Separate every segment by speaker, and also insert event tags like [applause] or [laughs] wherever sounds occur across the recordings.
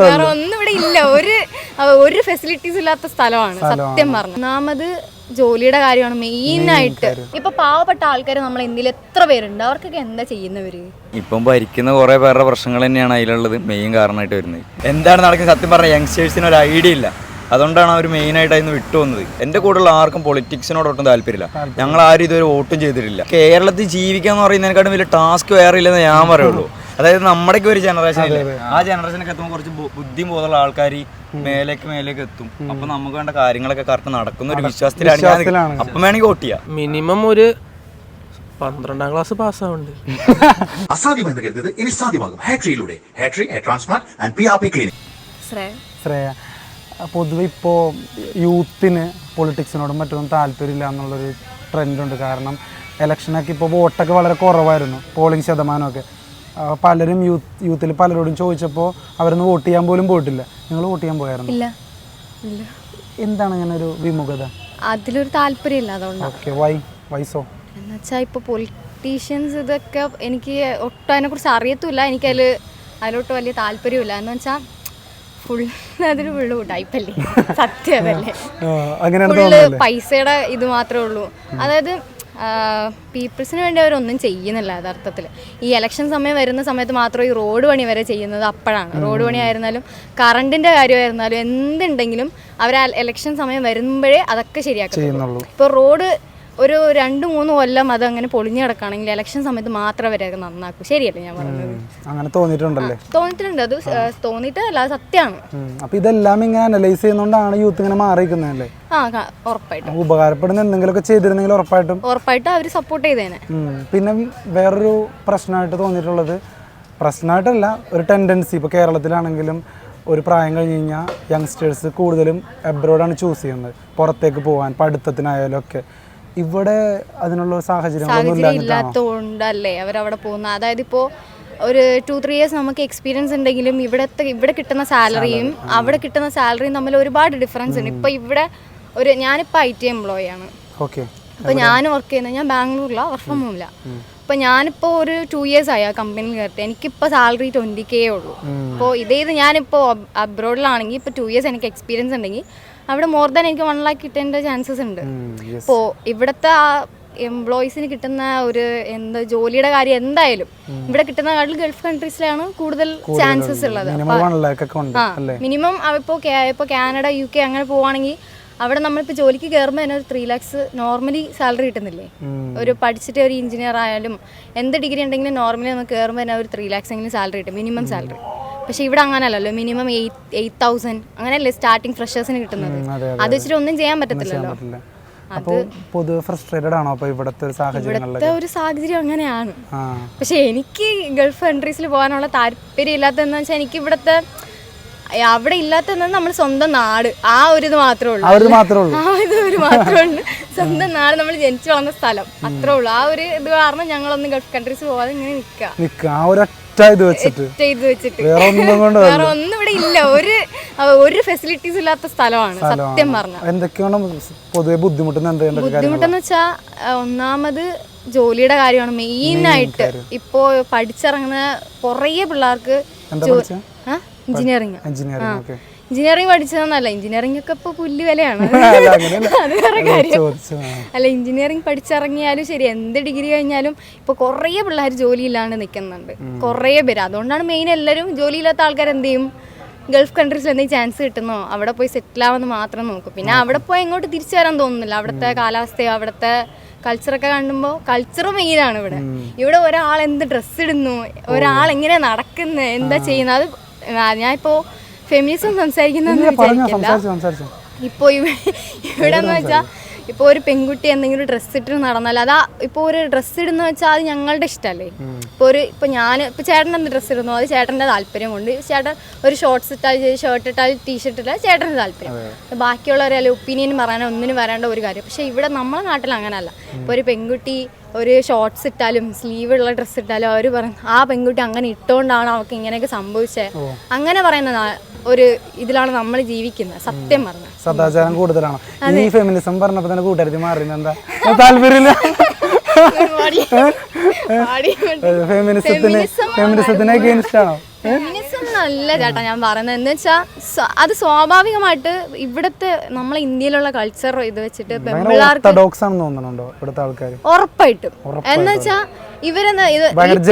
Speaker 1: വേറെ ഒന്നും ഇവിടെ ഇല്ല. ഒരു ഒരു ഫെസിലിറ്റീസ് ഇല്ലാത്ത സ്ഥലമാണ്. സത്യം പറഞ്ഞു. ഒന്നാമത് ജോലിയുടെ കാര്യമാണ് മെയിൻ ആയിട്ട്. ഇപ്പൊ പാവപ്പെട്ട ആൾക്കാർ നമ്മൾ എന്തിൽ എത്ര പേരുണ്ട്? അവർക്കൊക്കെ എന്താ ചെയ്യുന്നവര്
Speaker 2: ഇപ്പം ഭരിക്കുന്ന കുറെ പേരുടെ പ്രശ്നങ്ങൾ തന്നെയാണ് അതിലുള്ളത് മെയിൻ കാരണമായിട്ട് വരുന്നത്. എന്താണ് നടക്കുന്നത്? സത്യം പറഞ്ഞാൽ യങ്സ്റ്റേഴ്സിന് ഒരു ഐഡിയ ഇല്ല. അതുകൊണ്ടാണ് അവർ മെയിൻ ആയിട്ട് അതിന് വിട്ടു വന്നത് എന്റെ കൂടെയുള്ള ആർക്കും പൊളിറ്റിക്സിനോട് ഒട്ടും താല്പര്യമില്ല. ഞങ്ങൾ ആരും ഇതുവരെ വോട്ടും ചെയ്തിട്ടില്ല. കേരളത്തിൽ ജീവിക്കുക എന്ന് പറയുന്നതിനെക്കാട്ടും വലിയ ടാസ്ക് വേറെ ഇല്ലെന്ന് ഞാൻ പറയുള്ളൂ. അതായത് നമ്മുടെയൊക്കെ ഒരു ജനറേഷൻ ഇല്ലേ? ആ ജനറേഷനൊക്കെ എത്തുമ്പോൾ കുറച്ച് ബുദ്ധി ബോധമുള്ള ആൾക്കാർ മേലേക്ക് മേലേക്ക് എത്തും. അപ്പൊ നമുക്ക് വേണ്ട കാര്യങ്ങളൊക്കെ കറക്റ്റ് നടക്കുന്ന ഒരു വിശ്വാസത്തിലാണ് ഞാൻ അപ്പം വേണമെങ്കിൽ വോട്ട് ചെയ്യാം.
Speaker 3: മിനിമം ഒരു പന്ത്രണ്ടാം ക്ലാസ് പാസ്സാവുണ്ട്. [laughs]
Speaker 4: അസാധ്യമെന്ന് കരുതത് ഇനി സാധ്യമാകും. ഹാട്രിയിലൂടെ. ഹാട്രി hair transplant and P R P clinic.
Speaker 1: Shreya.
Speaker 5: പൊതുവെ ഇപ്പോൾ യൂത്തിന് പൊളിറ്റിക്സിനോടും മറ്റൊന്നും താല്പര്യമില്ല എന്നുള്ളൊരു ട്രെൻഡുണ്ട് കാരണം ഇലക്ഷനൊക്കെ ഇപ്പോൾ വോട്ടൊക്കെ വളരെ കുറവായിരുന്നു. പോളിംഗ് ശതമാനമൊക്കെ. പലരും യൂത്ത് യൂത്തിൽ പലരോടും ചോദിച്ചപ്പോൾ അവരൊന്ന് വോട്ട് ചെയ്യാൻ പോലും പോയിട്ടില്ല. നിങ്ങൾ വോട്ട് ചെയ്യാൻ പോയായിരുന്നു?
Speaker 1: ഇല്ല. ഇല്ല.
Speaker 5: എന്താണ് അങ്ങനെ ഒരു വിമുഖത?
Speaker 1: അതിലൊരു താല്പര്യമില്ല അതുകൊണ്ട്.
Speaker 5: ഓക്കെ വൈ വൈസോ
Speaker 1: എന്നുവെച്ചാൽ ഇപ്പോൾ പൊളിറ്റീഷ്യൻസ് ഇതൊക്കെ എനിക്ക് ഒട്ടും അതിനെക്കുറിച്ച് അറിയത്തുമില്ല. എനിക്കതിൽ അതിലോട്ട് വലിയ താല്പര്യമില്ല. എന്ന് വെച്ചാൽ ഫുൾ അതിന് ഫുള്ള് ടൈപ്പല്ലേ സത്യം അതല്ലേ ഫുള്ള് പൈസയുടെ ഇത് മാത്രമേ ഉള്ളൂ. അതായത് പീപ്പിൾസിന് വേണ്ടി അവരൊന്നും ചെയ്യുന്നില്ല യഥാർത്ഥത്തിൽ ഈ ഇലക്ഷൻ സമയം വരുന്ന സമയത്ത് മാത്രം ഈ റോഡ് പണി വരെ ചെയ്യുന്നത് അപ്പോഴാണ്. റോഡ് പണി ആയിരുന്നാലും കറണ്ടിന്റെ കാര്യമായിരുന്നാലും എന്തുണ്ടെങ്കിലും അവർ ആ ഇലക്ഷൻ സമയം വരുമ്പോഴേ അതൊക്കെ
Speaker 5: ശരിയാക്കുന്നുള്ളൂ
Speaker 1: ഇപ്പോൾ റോഡ് ഒരു രണ്ട് മൂന്ന് കൊല്ലം അത് അങ്ങനെ പൊളിഞ്ഞു കിടക്കുകയാണെങ്കിൽ ഇലക്ഷൻ സമയത്ത് മാത്രം അവരൊക്കെ നന്നാക്കും. ശരിയല്ലേ ഞാൻ പറഞ്ഞത്?
Speaker 5: അങ്ങനെ തോന്നിയിട്ടുണ്ടല്ലേ?
Speaker 1: തോന്നിയിട്ടുണ്ട്. അത് തോന്നിയിട്ടല്ല അത് സത്യമാണ്.
Speaker 5: അപ്പൊ ഇതെല്ലാം ഇങ്ങനെ അനലൈസ് ചെയ്യുന്നോണ്ടാണ് യൂത്ത് ഇങ്ങനെ മാറിയിരിക്കുന്നതല്ലേ
Speaker 1: ആ ഉറപ്പായിട്ടും.
Speaker 5: ഉപകാരപ്പെടുന്ന എന്തെങ്കിലുമൊക്കെ ചെയ്തിരുന്നെങ്കിൽ ഉറപ്പായിട്ടും.
Speaker 1: ഉറപ്പായിട്ടും അവർ സപ്പോർട്ട് ചെയ്തേനെ.
Speaker 5: പിന്നെ വേറൊരു പ്രശ്നമായിട്ട് തോന്നിയിട്ടുള്ളത് പ്രശ്നമായിട്ടല്ല ഒരു ടെൻഡൻസി ഇപ്പോൾ കേരളത്തിലാണെങ്കിലും ഒരു പ്രായം കഴിഞ്ഞ് കഴിഞ്ഞാൽ യങ്സ്റ്റേഴ്സ് കൂടുതലും എബ്രോഡാണ് ചൂസ് ചെയ്യുന്നത്. പുറത്തേക്ക് പോകാൻ പഠിത്തത്തിനായാലും ഒക്കെ ഇവിടെ അതിനുള്ള
Speaker 1: സാഹചര്യം ഇല്ലാത്തതുകൊണ്ടല്ലേ അവരവിടെ പോകുന്നത് അതായത് ഇപ്പോ ഒരു ടു ത്രീ ഇയേഴ്സ് നമുക്ക് എക്സ്പീരിയൻസ് ഉണ്ടെങ്കിലും ഇവിടത്തെ ഇവിടെ കിട്ടുന്ന സാലറിയും അവിടെ കിട്ടുന്ന സാലറിയും തമ്മിൽ ഒരുപാട് ഡിഫറൻസ് ഉണ്ട്. ഇപ്പോൾ ഇവിടെ ഒരു ഞാനിപ്പോൾ ഐ ടി എംപ്ലോയി ആണ്.
Speaker 5: ഓക്കെ
Speaker 1: അപ്പോൾ ഞാൻ വർക്ക് ചെയ്യുന്നത് ഞാൻ ബാംഗ്ലൂരിലാണ് വർക്ക് ഫ്രം ഹോമില്ല അപ്പോൾ ഞാനിപ്പോൾ ഒരു ടു ഇയേഴ്സ് ആയി ആ കമ്പനിയിൽ കയറിയിട്ട്. എനിക്കിപ്പോൾ സാലറി ട്വന്റി കെ ഉള്ളൂ. അപ്പോൾ ഇതേ ഞാനിപ്പോ ഞാനിപ്പോൾ അബ്രോഡിലാണെങ്കിൽ ഇപ്പോൾ ടു ഇയേഴ്സ് എനിക്ക് എക്സ്പീരിയൻസ് ഉണ്ടെങ്കിൽ അവിടെ മോർ ദാൻ എനിക്ക് വൺ ലാക്ക് കിട്ടേണ്ട ചാൻസസ് ഉണ്ട്. അപ്പോൾ ഇവിടത്തെ ആ എംപ്ലോയീസിന് കിട്ടുന്ന ഒരു എന്താ ജോലിയുടെ കാര്യം എന്തായാലും ഇവിടെ കിട്ടുന്ന കാട്ടിൽ ഗൾഫ് കൺട്രീസിലാണ് കൂടുതൽ ചാൻസസ് ഉള്ളത്.
Speaker 5: മിനിമം ഇപ്പോ
Speaker 1: ഇപ്പൊ ഇപ്പോൾ ഇപ്പോൾ കാനഡ യു കെ അങ്ങനെ പോവാണെങ്കിൽ അവിടെ നമ്മളിപ്പോൾ ജോലിക്ക് കയറുമ്പോൾ തന്നെ ഒരു ത്രീ ലാക്സ് നോർമലി സാലറി കിട്ടുന്നില്ലേ? ഒരു പഠിച്ചിട്ട് ഒരു എഞ്ചിനീയർ ആയാലും എന്ത് ഡിഗ്രി ഉണ്ടെങ്കിലും നോർമലി നമുക്ക് കയറുമ്പോൾ തന്നെ ഒരു ത്രീ ലാക്സ് എങ്കിലും സാലറി കിട്ടും മിനിമം സാലറി പക്ഷേ ഇവിടെ അങ്ങനല്ലല്ലോ. മിനിമം എയ്റ്റ് എയ്റ്റ് തൗസൻഡ് അങ്ങനെയല്ലേ സ്റ്റാർട്ടിങ് ഫ്രഷേഴ്സിന് കിട്ടുന്നത്.
Speaker 5: അതെ,
Speaker 1: വെച്ചിട്ട് ഒന്നും ചെയ്യാൻ പറ്റത്തില്ലല്ലോ.
Speaker 5: അപ്പോൾ പൊതുവെ ഫ്രസ്ട്രേറ്റഡ് ആണോ അപ്പോൾ ഇവിടുത്തെ ഒരു സാഹചര്യങ്ങളിലൊക്കെ?
Speaker 1: ഒരു സാഹചര്യം അങ്ങനെയാണ്. പക്ഷെ എനിക്ക് ഗൾഫ് കൺട്രീസിൽ പോകാനുള്ള താല്പര്യം ഇല്ലാത്തതെന്ന് വെച്ചാൽ എനിക്ക് ഇവിടുത്തെ അവിടെ ഇല്ലാത്തത് നമ്മൾ സ്വന്തം നാട്. ആ ഒരു ഇത് മാത്രമേ ഉള്ളൂ.
Speaker 5: ആ ഒരു മാത്രമേ ഉള്ളൂ.
Speaker 1: ആ ഇത് ഒരു മാത്രമേ ഉള്ളൂ. സ്വന്തം നാട് നമ്മൾ ജനിച്ചു വളർന്ന സ്ഥലം. അത്രേ ഉള്ളൂ. ആ ഒരു ഇത് കാരണം ഞങ്ങളൊന്നും ഗൾഫ് കൺട്രീസ് പോവാതെ ഇങ്ങനെ നിൽക്കുക
Speaker 5: നിൽക്കുക ആ ഒരൊറ്റ ഇത് വെച്ചിട്ട്.
Speaker 1: ചെയ്ത് വെച്ചിട്ട്.
Speaker 5: വേറെ ഒന്നും കൊണ്ട്
Speaker 1: വേറെ ഒന്നും ഇവിടെ ഇല്ല. ഒരു ഒരു ഫെസിലിറ്റീസ് ഇല്ലാത്ത സ്ഥലമാണ്. സത്യം പറഞ്ഞാൽ
Speaker 5: എന്തൊക്കെയാണ് പൊതുവെ ബുദ്ധിമുട്ടുന്ന എന്ത് എന്തൊക്കെ കാര്യങ്ങൾ
Speaker 1: ബുദ്ധിമുട്ടെന്ന് വെച്ചാൽ ഒന്നാമത് ജോലിയുടെ കാര്യമാണ് മെയിൻ ആയിട്ട് ഇപ്പോ പഠിച്ചിറങ്ങുന്ന കുറേ പിള്ളേർക്ക്? എഞ്ചിനീയറിംഗ്.
Speaker 5: Engineering okay.
Speaker 1: എഞ്ചിനീയറിംഗ് പഠിച്ചതെന്നല്ല എഞ്ചിനീയറിംഗ് ഒക്കെ ഇപ്പൊ പുല്ല് വിലയാണ്. [laughs] [laughs] അത് വേറെ കാര്യം. അല്ല എഞ്ചിനീയറിംഗ് പഠിച്ചിറങ്ങിയാലും ശരി എന്ത് ഡിഗ്രി കഴിഞ്ഞാലും ഇപ്പൊ കുറേ പിള്ളേർ ജോലിയില്ലാണ്ട് നിൽക്കുന്നുണ്ട് കുറേ പേര്. അതുകൊണ്ടാണ് മെയിൻ എല്ലാവരും ജോലിയില്ലാത്ത ആൾക്കാർ എന്ത് ചെയ്യും? ഗൾഫ് കൺട്രീസിൽ എന്തെങ്കിലും ചാൻസ് കിട്ടുന്നോ? അവിടെ പോയി സെറ്റിൽ ആവുമെന്ന് മാത്രം നോക്കും. പിന്നെ അവിടെ പോയി എങ്ങോട്ട് തിരിച്ചു വരാൻ തോന്നുന്നില്ല. അവിടുത്തെ കാലാവസ്ഥയോ അവിടുത്തെ കൾച്ചറൊക്കെ കാണുമ്പോൾ കൾച്ചർ മെയിനാണ് ഇവിടെ. ഇവിടെ ഒരാൾ എന്ത് ഡ്രസ്സ് ഇടുന്നു? ഒരാൾ എങ്ങനെ നടക്കുന്നത് എന്താ ചെയ്യുന്നത് അത് ഞാൻ ഇപ്പോൾ ഫെമിനിസം സംസാരിക്കുന്നതെന്ന്
Speaker 5: പറഞ്ഞോ
Speaker 1: വിചാരിക്കില്ല ഇപ്പോൾ ഇവിടെ എന്ന് വെച്ചാൽ ഇപ്പോൾ ഒരു പെൺകുട്ടി എന്തെങ്കിലും ഡ്രസ്സ് ഇട്ട് നടന്നാൽ അതാ ഇപ്പോൾ ഒരു ഡ്രസ്സ് ഇടുന്ന വെച്ചാൽ അത് ഞങ്ങളുടെ ഇഷ്ടമല്ലേ ഇപ്പോൾ ഒരു ഇപ്പോൾ ഞാൻ ഇപ്പോൾ ചേട്ടൻ എന്ത് ഡ്രസ്സ് ഇടുന്നു? അത് ചേട്ടന്റെ താല്പര്യം കൊണ്ട് ചേട്ടൻ ഒരു ഷോർട്സ് ഇട്ടാൽ ഷർട്ട് ഇട്ടാൽ ടീഷർട്ട് ഇട്ടാൽ ചേട്ടന്റെ താല്പര്യം. ബാക്കിയുള്ളവരെ ഒപ്പീനിയൻ പറയാനോ ഒന്നിനും വരേണ്ട ഒരു കാര്യം. പക്ഷേ ഇവിടെ നമ്മളെ നാട്ടിൽ അങ്ങനല്ല. ഇപ്പോൾ ഒരു പെൺകുട്ടി ഒരു ഷോർട്സ് ഇട്ടാലും സ്ലീവ് ഉള്ള ഡ്രസ്സ് ഇട്ടാലും അവർ പറയും ആ പെൺകുട്ടി അങ്ങനെ ഇട്ടുകൊണ്ടാണ് അവൾക്ക് ഇങ്ങനെയൊക്കെ സംഭവിച്ചത് അങ്ങനെ പറയുന്ന ഒരു ഇതിലാണ് നമ്മൾ ജീവിക്കുന്നത് സത്യം പറഞ്ഞ.
Speaker 5: സദാചാരം കൂടുതലാണ്. ഈ ഫെമിനിസം പറഞ്ഞപ്പോ തന്നെ കൂട്ടുകാരി മാറിയത് എന്താ? താല്പര്യമില്ല? ഫെമിനിസത്തിന് ഫെമിനിസത്തിന് അഗേൻസ്റ്റ് ആണോ
Speaker 1: അല്ല ചേട്ടാ ഞാൻ പറയുന്നത്. എന്ന് വെച്ചാൽ അത് സ്വാഭാവികമായിട്ട് ഇവിടുത്തെ നമ്മളെ ഇന്ത്യയിലുള്ള കൾച്ചർ ഇത് വെച്ചിട്ട് പെമ്പിള്ളാർക്ക് ഉറപ്പായിട്ടും. എന്ന് വെച്ചാ ഇവരെന്ന് ഇത്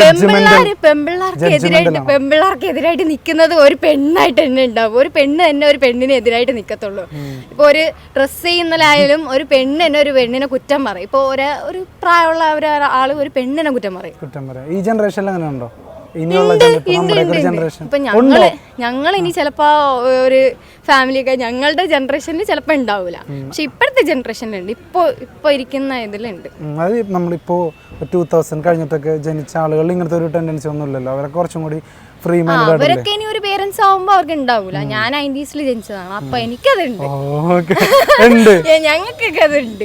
Speaker 1: പെമ്പിള്ളാര് പെമ്പിള്ളാർക്ക് എതിരായിട്ട് പെമ്പിള്ളാർക്ക് എതിരായിട്ട് നിൽക്കുന്നത് ഒരു പെണ്ണായിട്ട് തന്നെ ഉണ്ടാവും. ഒരു പെണ്ണ് തന്നെ ഒരു പെണ്ണിനെ എതിരായിട്ട് നിൽക്കത്തുള്ളൂ ഇപ്പൊ ഒരു ഡ്രസ് ചെയ്യുന്നതിലായാലും ഒരു പെണ്ണ് തന്നെ ഒരു പെണ്ണിനെ കുറ്റം പറയും. ഇപ്പൊ ഒരു ഒരു പ്രായമുള്ള ഒരു ആൾ ഒരു പെണ്ണിനെ കുറ്റം പറയും.
Speaker 5: കുറ്റം പറയും. ഈ ജനറേഷനിൽ അങ്ങനെ ഉണ്ടോ ഇനിയുള്ള. ജനറേഷൻ
Speaker 1: ഇപ്പൊ ഞങ്ങൾ ഞങ്ങൾ ഇനി ചിലപ്പോ ഒരു ഫാമിലി ഫാമിലിയൊക്കെ ഞങ്ങളുടെ ജനറേഷനിൽ ചിലപ്പോ ഉണ്ടാവില്ല പക്ഷെ ഇപ്പോഴത്തെ ജനറേഷനിലുണ്ട് ഇപ്പോ ഇപ്പൊ ഇരിക്കുന്ന ഇതിലുണ്ട്
Speaker 5: അത് നമ്മളിപ്പോ ടൂ തൗസൻഡ് കഴിഞ്ഞിട്ടൊക്കെ ജനിച്ച ആളുകൾ ഇങ്ങനത്തെ ഒരു ടെൻഡൻസി ഒന്നും ഇല്ലല്ലോ. അവരെ കുറച്ചും കൂടി ഫ്രീ
Speaker 1: അവരൊക്കെ ഇനി ഒരു പേരൻസ് ആവുമ്പോ അവർക്ക് ഉണ്ടാവൂല ഞാൻ നയന്റീസിൽ ജനിച്ചതാണ്. അപ്പൊ എനിക്കതുണ്ട്. [laughs] ഞങ്ങൾക്കൊക്കെ അതുണ്ട്.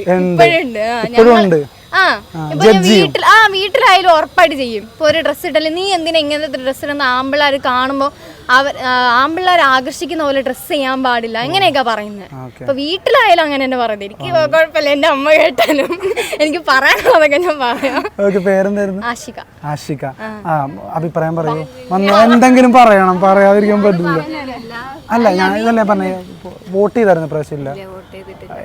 Speaker 1: ഇപ്പോഴുണ്ട് ആ, ഇപ്പൊ ഞാൻ വീട്ടിൽ ആ വീട്ടിലായാലും ഉറപ്പായിട്ട് ചെയ്യും. ഇപ്പൊ ഒരു ഡ്രസ്സ് ഇട്ടല്ലേ നീ എന്തിനാ ഇങ്ങനത്തെ ഡ്രസ്സ് ഇടുന്ന? ആമ്പിള്ളേർ കാണുമ്പോ അവർ ആമ്പിള്ളേർ ആകർഷിക്കുന്ന പോലെ ഡ്രസ്സ് ചെയ്യാൻ പാടില്ല. അങ്ങനെയൊക്കെ പറയുന്നത്. ഇപ്പൊ വീട്ടിലായാലും അങ്ങനെ തന്നെ പറയുന്നത്. എനിക്ക് കുഴപ്പമില്ല എന്റെ അമ്മ കേട്ടാലും. എനിക്ക് പറയാനുള്ളതൊക്കെ ഞാൻ പറയാം.
Speaker 5: ഓക്കെ പേരെന്തായിരുന്നു?
Speaker 1: ആശിക
Speaker 5: ആഷിക. ആ. അഭിപ്രായം പറയൂ. വന്ന്? എന്തെങ്കിലും പറയണം. പറയാതിരിക്കാൻ പറ്റില്ല. അല്ല ഞാൻ ഇതല്ലേ പറഞ്ഞ വോട്ട് ചെയ്തായിരുന്നു പ്രാവശ്യം ഇല്ല.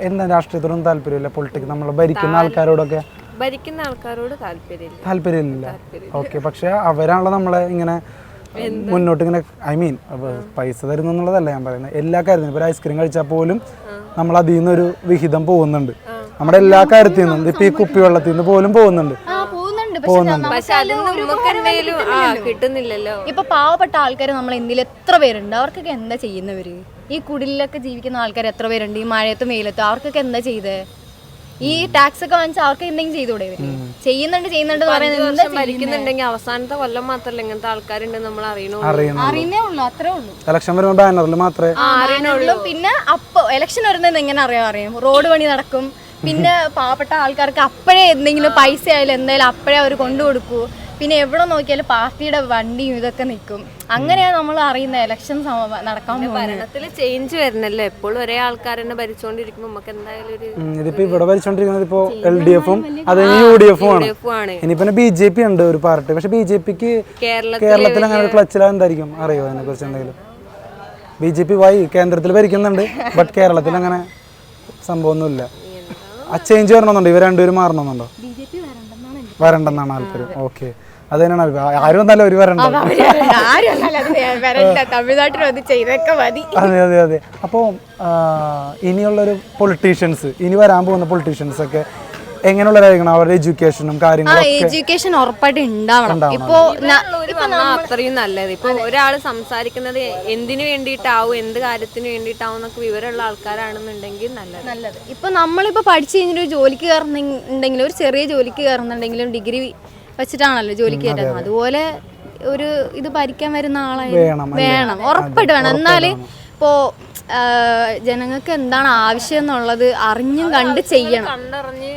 Speaker 5: എന്താ രാഷ്ട്രീയത്തോടൊന്നും താല്പര്യമില്ല. പൊളിറ്റിക്സ് നമ്മളെ ഭരിക്കുന്ന ആൾക്കാരോടൊക്കെ
Speaker 6: ഭരിക്കുന്ന ആൾക്കാരോട് താല്പര്യമില്ല.
Speaker 5: താല്പര്യമില്ല. ഓക്കെ പക്ഷെ അവരാണല്ലോ നമ്മളെ ഇങ്ങനെ മുന്നോട്ട് ഇങ്ങനെ ഐ മീൻ പൈസ തരുന്നു എന്നുള്ളതല്ല ഞാൻ പറയുന്നത്. എല്ലാ കാര്യത്തിനും ഇപ്പൊ ഒരു ഐസ്ക്രീം കഴിച്ചാൽ പോലും നമ്മൾ അതിൽ നിന്നൊരു വിഹിതം പോകുന്നുണ്ട്. നമ്മുടെ എല്ലാ കാര്യത്തിൽ നിന്നും ഇപ്പൊ ഈ കുപ്പി വെള്ളത്തിൽ നിന്ന് പോലും പോകുന്നുണ്ട്.
Speaker 1: ഇപ്പൊ പാവപ്പെട്ട ആൾക്കാർ നമ്മൾ എന്തിൽ എത്ര പേരുണ്ട്? അവർക്കൊക്കെ എന്താ ചെയ്യുന്നവര്? ഈ കുടിലൊക്കെ ജീവിക്കുന്ന ആൾക്കാർ എത്ര പേരുണ്ട്? ഈ മഴയത്തും വെയിലത്തും അവർക്കൊക്കെ എന്താ ചെയ്തേ? ഈ ടാക്സ് ഒക്കെ വാങ്ങിച്ച അവർക്ക് എന്തെങ്കിലും ചെയ്തുകൂടെ ഇവർ? ചെയ്യുന്നുണ്ട് ചെയ്യുന്നുണ്ട്
Speaker 6: മരിക്കുന്നുണ്ടെങ്കിൽ അവസാനത്തെ കൊല്ലം മാത്രല്ല ഇങ്ങനത്തെ ആൾക്കാരുണ്ട് നമ്മൾ അറിയണോ?
Speaker 1: ഉള്ളൂ അത്രേ ഉള്ളൂ.
Speaker 5: ഇലക്ഷൻ വരുമ്പോൾ ബാനറിൽ മാത്രമേ
Speaker 1: അറിയണുള്ളൂ പിന്നെ അപ്പൊ ഇലക്ഷൻ വരുന്നത് എങ്ങനെ അറിയാൻ അറിയാം. റോഡ് പണി നടക്കും. പിന്നെ [laughs] പാവപ്പെട്ട ആൾക്കാർക്ക് അപ്പോഴേ എന്തെങ്കിലും പൈസ ആയാലും എന്തായാലും അപ്പോഴേ അവർ കൊണ്ടു കൊടുക്കൂ പിന്നെ എവിടെ നോക്കിയാലും പാർട്ടിയുടെ വണ്ടിയും ഇതൊക്കെ നിൽക്കും. അങ്ങനെയാണ് നമ്മൾ അറിയുന്ന ഇലക്ഷൻ നടക്കാൻ
Speaker 6: ഭരണത്തിൽ ചേഞ്ച് വരുന്നല്ലോ? എപ്പോഴും ഒരേ ആൾക്കാർ തന്നെ ഭരിച്ചുകൊണ്ടിരിക്കുമ്പോൾ നമുക്ക് എന്തായാലും ഒരു
Speaker 5: ഇതിപ്പോ ഇവിടെ ഭരിച്ചോണ്ടിരിക്കുന്നത് ഇപ്പോ എൽ ഡി എഫും അത് യു ഡി എഫും ആണ്.
Speaker 6: ഇനി
Speaker 5: ഇനിയിപ്പോ ബി ജെ പി ഉണ്ട് ഒരു പാർട്ടി. പക്ഷെ ബി ജെ പിക്ക്
Speaker 6: കേരളത്തിൽ
Speaker 5: കേരളത്തിൽ അങ്ങനെ ഒരു ക്ലച്ചില എന്തായിരിക്കും അറിയോ അതിനെ കുറിച്ച് എന്തെങ്കിലും? ബി ജെ പി വൈ കേന്ദ്രത്തിൽ ഭരിക്കുന്നുണ്ട് ബട്ട് കേരളത്തിൽ അങ്ങനെ സംഭവമൊന്നുമില്ല. ആ ചേഞ്ച് വരണമെന്നുണ്ടോ? ഇവർ രണ്ടുപേരും മാറണമെന്നുണ്ടോ? വരണ്ടെന്നാണ് താല്പര്യം. ഓക്കെ അത് തന്നെയാണ് ആരും നല്ല ഒരു വരണ്ട?
Speaker 1: ആരും അല്ല അത് വരണ്ട. തമിഴ്നാട്ടിൽ അത് ചെയ്തൊക്കെ മതി.
Speaker 5: അതെ അതെ അതെ. അപ്പോൾ ഇനിയുള്ളൊരു പൊളിറ്റീഷ്യൻസ് ഇനി വരാൻ പോകുന്ന പൊളിറ്റീഷ്യൻസ് ഒക്കെ എങ്ങനെയുള്ളവരായിരിക്കണം അവരുടെ എഡ്യൂക്കേഷനും കാര്യങ്ങളും
Speaker 1: എഡ്യൂക്കേഷൻ ഉറപ്പായിട്ട് ഉണ്ടാവണം. ഇപ്പോ
Speaker 6: അത്രയും നല്ലത്. ഇപ്പൊ ഒരാൾ സംസാരിക്കുന്നത് എന്തിനു വേണ്ടിയിട്ടാവും എന്ത് കാര്യത്തിന് വേണ്ടിയിട്ടാവും എന്നൊക്കെ വിവരമുള്ള ആൾക്കാരാണെന്നുണ്ടെങ്കിൽ നല്ലത്.
Speaker 1: നല്ലത്. ഇപ്പൊ നമ്മളിപ്പോ പഠിച്ചു കഴിഞ്ഞൊരു ഒരു ജോലിക്ക് കയറുന്നുണ്ടെങ്കിലും ഒരു ചെറിയ ജോലിക്ക് കയറുന്നുണ്ടെങ്കിലും ഡിഗ്രി വെച്ചിട്ടാണല്ലോ ജോലിക്ക് കയറ്റുന്നത്. അതുപോലെ ഒരു ഇത് ഭരിക്കാൻ വരുന്ന
Speaker 5: വേണം,
Speaker 1: വേണം. ഉറപ്പായിട്ട് വേണം. എന്നാൽ ഇപ്പോ ജനങ്ങൾക്ക് എന്താണ് ആവശ്യം എന്നുള്ളത് അറിഞ്ഞും കണ്ട് ചെയ്യണം.
Speaker 6: കണ്ടറിഞ്ഞ്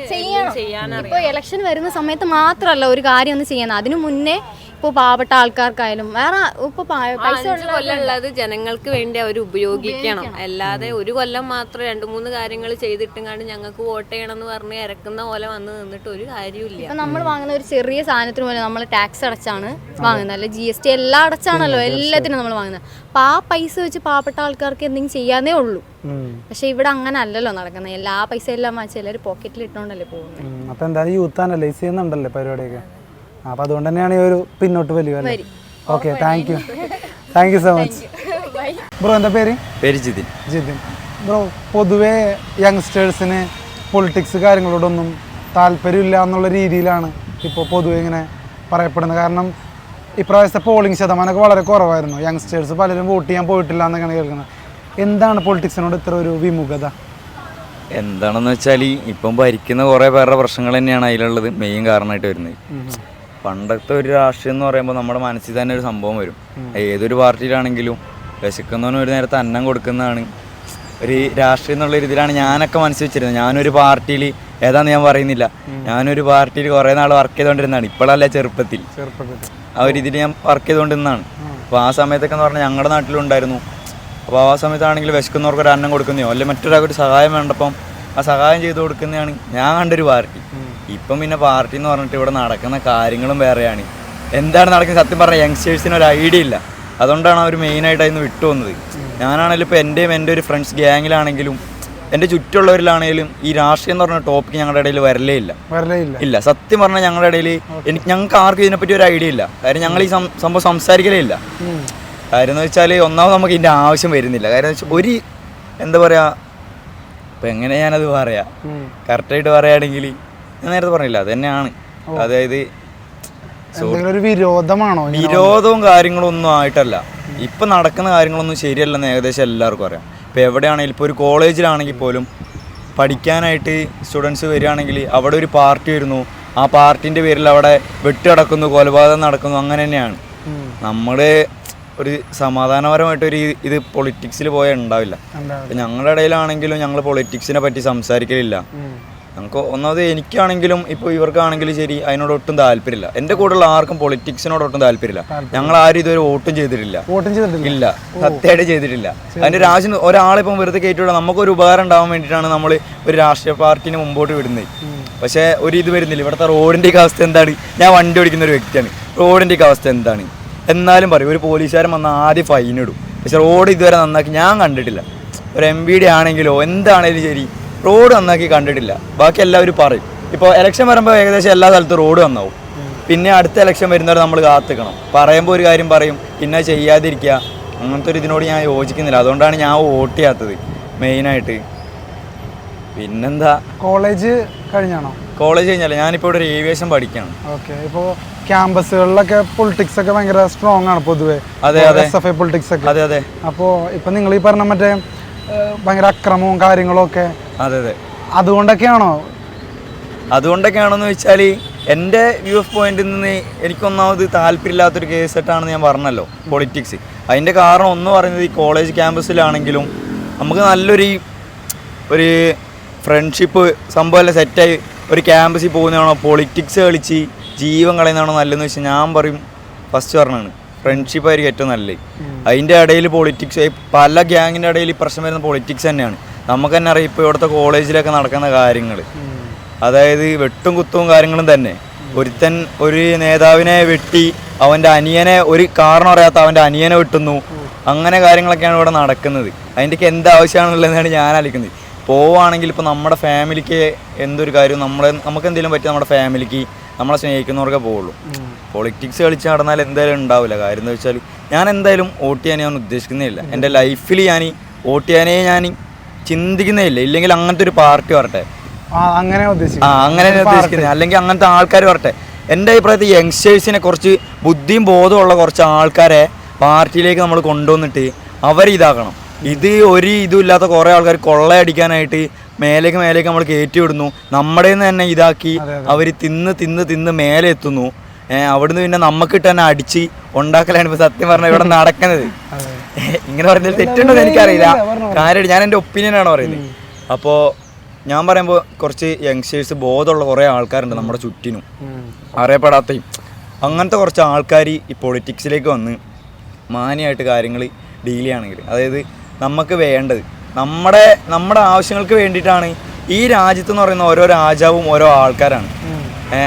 Speaker 1: ചെയ്യണം. ഇപ്പൊ ഇലക്ഷൻ വരുന്ന സമയത്ത് മാത്രമല്ല ഒരു കാര്യം ഒന്ന് ചെയ്യണം. അതിനു മുന്നേ ഇപ്പൊ പാവപ്പെട്ട ആൾക്കാർക്കായാലും വേറെ ഇപ്പൊ പ- പൈസ
Speaker 6: അഞ്ച് കൊല്ലം ഉള്ളത് ജനങ്ങൾക്ക് വേണ്ടി അവർ ഉപയോഗിക്കണം. അല്ലാതെ ഒരു കൊല്ലം മാത്രം രണ്ട് മൂന്ന് കാര്യങ്ങൾ ചെയ്തിട്ടുങ്ങാണ്ട് ഞങ്ങൾക്ക് വോട്ട് ചെയ്യണം എന്ന് പറഞ്ഞ് ഇറക്കുന്ന പോലെ വന്ന് നിന്നിട്ട് ഒരു കാര്യമില്ല
Speaker 1: ഇപ്പൊ നമ്മൾ വാങ്ങുന്ന ഒരു ചെറിയ സാധനത്തിന് പോലെ നമ്മൾ ടാക്സ് അടച്ചാണ് വാങ്ങുന്നത്. അല്ലെ ജി എസ് ടി എല്ലാം അടച്ചാണല്ലോ എല്ലാത്തിനും നമ്മൾ വാങ്ങുന്നത്. അപ്പൊ ആ പൈസ വെച്ച് പാവപ്പെട്ട ആൾക്കാർക്ക് എന്തെങ്കിലും ചെയ്യാന്നേ ഉള്ളൂ. പക്ഷെ ഇവിടെ അങ്ങനെ അല്ലല്ലോ നടക്കുന്നത്. എല്ലാ പൈസ എല്ലാം വാങ്ങിച്ച് എല്ലാവരും പോക്കറ്റിൽ ഇട്ടോണ്ടല്ലേ പോകുന്നത്.
Speaker 5: അപ്പൊ എന്തായാലും യൂത്താനല്ലേ അനലൈസ് ചെയ്യുന്നുണ്ടല്ലേ പരിപാടിയൊക്കെ? ആ, അപ്പൊ അതുകൊണ്ട് തന്നെയാണ് ഈ ഒരു പിന്നോട്ട് വലിയ അല്ലേ okay thank you thank you so much bro എന്താ പേര്?
Speaker 2: പേര് ജിതിൻ.
Speaker 5: ജിതിൻ. ബ്രോ പൊതുവേ യങ്സ്റ്റേഴ്സിന് പൊളിറ്റിക്സ് കാര്യങ്ങളോടൊന്നും താല്പര്യമില്ല എന്നുള്ള രീതിയിലാണ് ഇപ്പോൾ പൊതുവെ ഇങ്ങനെ പറയപ്പെടുന്നത്. കാരണം ഇപ്രാവശ്യത്തെ പോളിംഗ് ശതമാനമൊക്കെ വളരെ കുറവായിരുന്നു. യങ്സ്റ്റേഴ്സ് പലരും വോട്ട് ചെയ്യാൻ പോയിട്ടില്ല എന്നൊക്കെയാണ് കേൾക്കുന്നത്. എന്താണ് പൊളിറ്റിക്സിനോട് ഇത്ര ഒരു വിമുഖത?
Speaker 2: എന്താണെന്ന് വെച്ചാൽ ഇപ്പം ഭരിക്കുന്ന കുറേ പേരുടെ പ്രശ്നങ്ങൾ തന്നെയാണ് അതിലുള്ളത്. മെയിൻ കാരണമായിട്ട് വരുന്നത്. പണ്ടത്തെ ഒരു രാഷ്ട്രീയം എന്ന് പറയുമ്പോൾ നമ്മുടെ മനസ്സിൽ തന്നെ ഒരു സംഭവം വരും. ഏതൊരു പാർട്ടിയിലാണെങ്കിലും വിശക്കുന്നവന് ഒരു നേരത്തെ അന്നം കൊടുക്കുന്നതാണ്. ഒരു രാഷ്ട്രീയം എന്നുള്ള രീതിയിലാണ് ഞാനൊക്കെ മനസ്സിൽ വെച്ചിരുന്നത്. ഞാനൊരു പാർട്ടിയിൽ ഏതാന്ന് ഞാൻ പറയുന്നില്ല. ഞാനൊരു പാർട്ടിയിൽ കുറേ നാൾ വർക്ക് ചെയ്തുകൊണ്ടിരുന്നതാണ് ഇപ്പോഴല്ല ചെറുപ്പത്തിൽ. ആ ഒരു രീതിയിൽ ഞാൻ വർക്ക് ചെയ്തുകൊണ്ടിരുന്നതാണ് അപ്പോൾ ആ സമയത്തൊക്കെ എന്ന് പറഞ്ഞാൽ ഞങ്ങളുടെ നാട്ടിലുണ്ടായിരുന്നു. അപ്പോൾ ആ സമയത്താണെങ്കിൽ വിശക്കുന്നവർക്ക് ഒരു അന്നം കൊടുക്കുന്നതോ അല്ലെങ്കിൽ മറ്റൊരാൾക്ക് ഒരു സഹായം വേണ്ടപ്പം ആ സഹായം ചെയ്തു കൊടുക്കുന്നതാണ് ഞാൻ കണ്ടൊരു പാർട്ടി. ഇപ്പം പിന്നെ പാർട്ടി എന്ന് പറഞ്ഞിട്ട് ഇവിടെ നടക്കുന്ന കാര്യങ്ങളും വേറെയാണ്. എന്താണ് നടക്കുന്നത്? സത്യം പറഞ്ഞാൽ യങ്സ്റ്റേഴ്സിന് ഒരു ഐഡിയ ഇല്ല. അതുകൊണ്ടാണ് അവർ മെയിനായിട്ട് അതിന് വിട്ടു വന്നത് ഞാനാണെങ്കിലും ഇപ്പോൾ എന്റെയും എന്റെ ഒരു ഫ്രണ്ട്സ് ഗ്യാങ്ങിലാണെങ്കിലും എന്റെ ചുറ്റുള്ളവരിലാണെങ്കിലും ഈ രാഷ്ട്രീയം എന്ന് പറഞ്ഞ ടോപ്പിക് ഞങ്ങളുടെ ഇടയിൽ വരലേ ഇല്ല.
Speaker 5: വരലേ ഇല്ല.
Speaker 2: ഇല്ല. സത്യം പറഞ്ഞാൽ ഞങ്ങളുടെ ഇടയിൽ എനിക്ക് ഞങ്ങൾക്ക് ആർക്കും ഇതിനെപ്പറ്റി ഒരു ഐഡിയ ഇല്ല. കാര്യം ഞങ്ങൾ ഈ സംഭവം സംസാരിക്കലേ ഇല്ല. കാര്യം എന്ന് വെച്ചാൽ ഒന്നാമത് നമുക്ക് ഇതിന്റെ ആവശ്യം വരുന്നില്ല. കാര്യം വെച്ചാൽ ഒരു എന്താ പറയുക ഇപ്പം എങ്ങനെ ഞാനത് പറയാം കറക്റ്റായിട്ട് പറയുകയാണെങ്കിൽ ഞാൻ നേരത്തെ പറഞ്ഞില്ല അത് തന്നെയാണ്. അതായത്
Speaker 5: ഒരു വിരോധമാണോ?
Speaker 2: വിരോധവും കാര്യങ്ങളും ഒന്നും ആയിട്ടല്ല. ഇപ്പം നടക്കുന്ന കാര്യങ്ങളൊന്നും ശരിയല്ലെന്ന് ഏകദേശം എല്ലാവർക്കും അറിയാം. ഇപ്പോൾ എവിടെയാണെങ്കിലും ഇപ്പോൾ ഒരു കോളേജിലാണെങ്കിൽ പോലും പഠിക്കാനായിട്ട് സ്റ്റുഡൻസ് വരികയാണെങ്കിൽ അവിടെ ഒരു പാർട്ടി വരുന്നു. ആ പാർട്ടിന്റെ പേരിൽ അവിടെ വെട്ടിടക്കുന്നു കൊലപാതകം നടക്കുന്നു അങ്ങനെ തന്നെയാണ്. നമ്മുടെ ഒരു സമാധാനപരമായിട്ട് ഒരു ഇത് പൊളിറ്റിക്സിൽ പോയാൽ ഉണ്ടാവില്ല. ഞങ്ങളുടെ ഇടയിലാണെങ്കിലും ഞങ്ങൾ പൊളിറ്റിക്സിനെ പറ്റി സംസാരിക്കലില്ല. ഞങ്ങൾക്ക് ഒന്നാമത് എനിക്കാണെങ്കിലും ഇപ്പോൾ ഇവർക്കാണെങ്കിലും ശരി അതിനോട് ഒട്ടും താല്പര്യമില്ല. എന്റെ കൂടെയുള്ള ആർക്കും പൊളിറ്റിക്സിനോട് ഒട്ടും താല്പര്യമില്ല. ഞങ്ങൾ ആരും ഇതുവരെ വോട്ടും ചെയ്തിട്ടില്ല.
Speaker 5: വോട്ടും ചെയ്തിട്ടില്ല?
Speaker 2: ഇല്ല സത്യമായിട്ട് ചെയ്തിട്ടില്ല. അതിന്റെ രാജ്യം ഒരാളിപ്പം വെറുതെ കയറ്റിവിടാം നമുക്കൊരു ഉപകാരം ഉണ്ടാവാൻ വേണ്ടിയിട്ടാണ് നമ്മൾ ഒരു രാഷ്ട്രീയ പാർട്ടിനെ മുമ്പോട്ട് വിടുന്നത്. പക്ഷേ ഒരു ഇത് വരുന്നില്ല. ഇവിടുത്തെ റോഡിന്റെ ഒക്കെ അവസ്ഥ എന്താണ്? ഞാൻ വണ്ടി ഓടിക്കുന്ന ഒരു വ്യക്തിയാണ്. റോഡിന്റെ ഒക്കെ അവസ്ഥ എന്താണ്? എന്നാലും പറയും ഒരു പോലീസുകാരൻ വന്ന ആദ്യം ഫൈൻ ഇടും. പക്ഷെ റോഡ് ഇതുവരെ നന്നാക്കി ഞാൻ കണ്ടിട്ടില്ല. ഒരു എം ബി ഡി ആണെങ്കിലോ എന്താണേലും ശരി റോഡ് നന്നാക്കി കണ്ടിട്ടില്ല. ബാക്കി എല്ലാവരും പറയും. ഇപ്പോൾ ഇലക്ഷൻ വരുമ്പോൾ ഏകദേശം എല്ലാ സ്ഥലത്തും റോഡ് നന്നാവും. പിന്നെ അടുത്ത ഇലക്ഷൻ വരുന്നവരെ നമ്മൾ കാത്തിക്കണം. പറയുമ്പോൾ ഒരു കാര്യം പറയും പിന്നെ ചെയ്യാതിരിക്കുക അങ്ങനത്തെ ഒരു ഇതിനോട് ഞാൻ യോജിക്കുന്നില്ല. അതുകൊണ്ടാണ് ഞാൻ വോട്ട് ചെയ്യാത്തത് മെയിനായിട്ട് പിന്നെന്താ?
Speaker 5: കോളേജ് കഴിഞ്ഞാണോ?
Speaker 2: കോളേജ് കഴിഞ്ഞാൽ ഞാനിപ്പോൾ ഇവിടെ ഒരു ഏവിയേഷൻ പഠിക്കണം.
Speaker 5: ഓക്കെ. ഇപ്പോൾ ക്യാമ്പസുകളിലൊക്കെ പൊളിറ്റിക്സ് ഒക്കെ ഭയങ്കര സ്ട്രോങ് ആണ് പൊതുവേ.
Speaker 2: അതെ, അതെ.
Speaker 5: പൊളിറ്റിക്സ് ഒക്കെ.
Speaker 2: അതെ അതെ.
Speaker 5: അപ്പോൾ ഇപ്പം നിങ്ങൾ ഈ പറഞ്ഞ മറ്റേ ഭയങ്കര അക്രമവും കാര്യങ്ങളും ഒക്കെ
Speaker 2: അതെ അതെ.
Speaker 5: അതുകൊണ്ടൊക്കെയാണോ?
Speaker 2: അതുകൊണ്ടൊക്കെയാണെന്ന് വെച്ചാൽ എന്റെ വ്യൂ ഓഫ് പോയിന്റിൽ നിന്ന് എനിക്കൊന്നാമത് താല്പര്യമില്ലാത്തൊരു കേസ് സെറ്റാണെന്ന് ഞാൻ പറഞ്ഞല്ലോ പൊളിറ്റിക്സ് അതിന്റെ കാരണം ഒന്ന് പറയുന്നത് ഈ കോളേജ് ക്യാമ്പസിലാണെങ്കിലും നമുക്ക് നല്ലൊരു ഒരു ഫ്രണ്ട്ഷിപ്പ് സംഭവമല്ല സെറ്റായി ഒരു ക്യാമ്പസിൽ പോകുന്നതാണോ പൊളിറ്റിക്സ് കളിച്ച് ജീവൻ കളയുന്നതാണോ നല്ലതെന്ന് വെച്ചാൽ ഞാൻ പറയും ഫസ്റ്റ് പറഞ്ഞാണ്. ഫ്രണ്ട്ഷിപ്പ് ആയിരിക്കും ഏറ്റവും നല്ലത്. അതിന്റെ ഇടയിൽ പൊളിറ്റിക്സ് പല ഗ്യാങ്ങിന്റെ ഇടയിൽ ഈ പ്രശ്നം വരുന്ന പൊളിറ്റിക്സ് തന്നെയാണ്. നമുക്ക് തന്നെ അറിയാം ഇപ്പോൾ ഇവിടുത്തെ കോളേജിലൊക്കെ നടക്കുന്ന കാര്യങ്ങൾ അതായത് വെട്ടും കുത്തും കാര്യങ്ങളും തന്നെ. ഒരുത്തൻ ഒരു നേതാവിനെ വെട്ടി അവന്റെ അനിയനെ ഒരു കാരണം അറിയാത്ത അവന്റെ അനിയനെ വെട്ടുന്നു. അങ്ങനെ കാര്യങ്ങളൊക്കെയാണ് ഇവിടെ നടക്കുന്നത്. അതിന്റെയൊക്കെ എന്ത് ആവശ്യമാണുള്ളതെന്നാണ് ഞാൻ ആലോചിക്കുന്നത്. പോവുകയാണെങ്കിൽ ഇപ്പോൾ നമ്മുടെ ഫാമിലിക്ക് എന്തൊരു കാര്യം നമ്മളെ നമുക്ക് എന്തെങ്കിലും പറ്റി നമ്മുടെ ഫാമിലിക്ക് നമ്മളെ സ്നേഹിക്കുന്നവർക്കേ പോവുള്ളൂ. പൊളിറ്റിക്സ് കളിച്ച് നടന്നാൽ എന്തായാലും ഉണ്ടാവില്ല. കാര്യം എന്താ വെച്ചാൽ ഞാൻ എന്തായാലും വോട്ട് ചെയ്യാൻ ഞാൻ ഉദ്ദേശിക്കുന്നില്ല. എന്റെ ലൈഫിൽ ഞാൻ വോട്ട് ചെയ്യാനേ ഞാൻ ചിന്തിക്കുന്നേ ഇല്ല ഇല്ലെങ്കിൽ അങ്ങനത്തെ ഒരു പാർട്ടി വരട്ടെ.
Speaker 5: അങ്ങനെ
Speaker 2: ആ അങ്ങനെ ഉദ്ദേശിക്കുന്നത് അല്ലെങ്കിൽ അങ്ങനത്തെ ആൾക്കാർ വരട്ടെ. എന്റെ അഭിപ്രായത്തിൽ യങ്സ്റ്റേഴ്സിനെ കുറച്ച് ബുദ്ധിയും ബോധമുള്ള കുറച്ച് ആൾക്കാരെ പാർട്ടിയിലേക്ക് നമ്മൾ കൊണ്ടുവന്നിട്ട് അവരെ ഇതാക്കണം ഇത് ഒരു ഇതും ഇല്ലാത്ത കുറേ ആൾക്കാർ കൊള്ളയടിക്കാനായിട്ട് മേലേക്ക് മേലേക്ക് നമ്മൾ കയറ്റി വിടുന്നു നമ്മുടെ തന്നെ ഇതാക്കി അവർ തിന്ന് തിന്ന് തിന്ന് മേലെ എത്തുന്നു. അവിടുന്ന് പിന്നെ നമുക്കിട്ട് തന്നെ അടിച്ച് ഉണ്ടാക്കലാണ് ഇപ്പൊ സത്യം പറഞ്ഞ ഇവിടെ നടക്കുന്നത്. ഇങ്ങനെ പറഞ്ഞാൽ തെറ്റുണ്ടോ എന്ന് എനിക്കറിയില്ല. കാര്യം ഞാൻ എന്റെ ഒപ്പീനിയനാണ് പറയുന്നത്. അപ്പോൾ ഞാൻ പറയുമ്പോൾ കുറച്ച് യങ്സ്റ്റേഴ്സ് ബോധമുള്ള കുറേ ആൾക്കാരുണ്ട് നമ്മുടെ ചുറ്റിനും. അറിയപ്പെടാത്തയും. അങ്ങനത്തെ കുറച്ച് ആൾക്കാർ ഈ പൊളിറ്റിക്സിലേക്ക് വന്ന് മാന്യമായിട്ട് കാര്യങ്ങൾ ഡീൽ ചെയ്യുകയാണെങ്കിൽ അതായത് നമുക്ക് വേണ്ടത് നമ്മുടെ നമ്മുടെ ആവശ്യങ്ങൾക്ക് വേണ്ടിയിട്ടാണ് ഈ രാജ്യത്ത് എന്ന് പറയുന്ന ഓരോ രാജാവും ഓരോ ആൾക്കാരാണ്.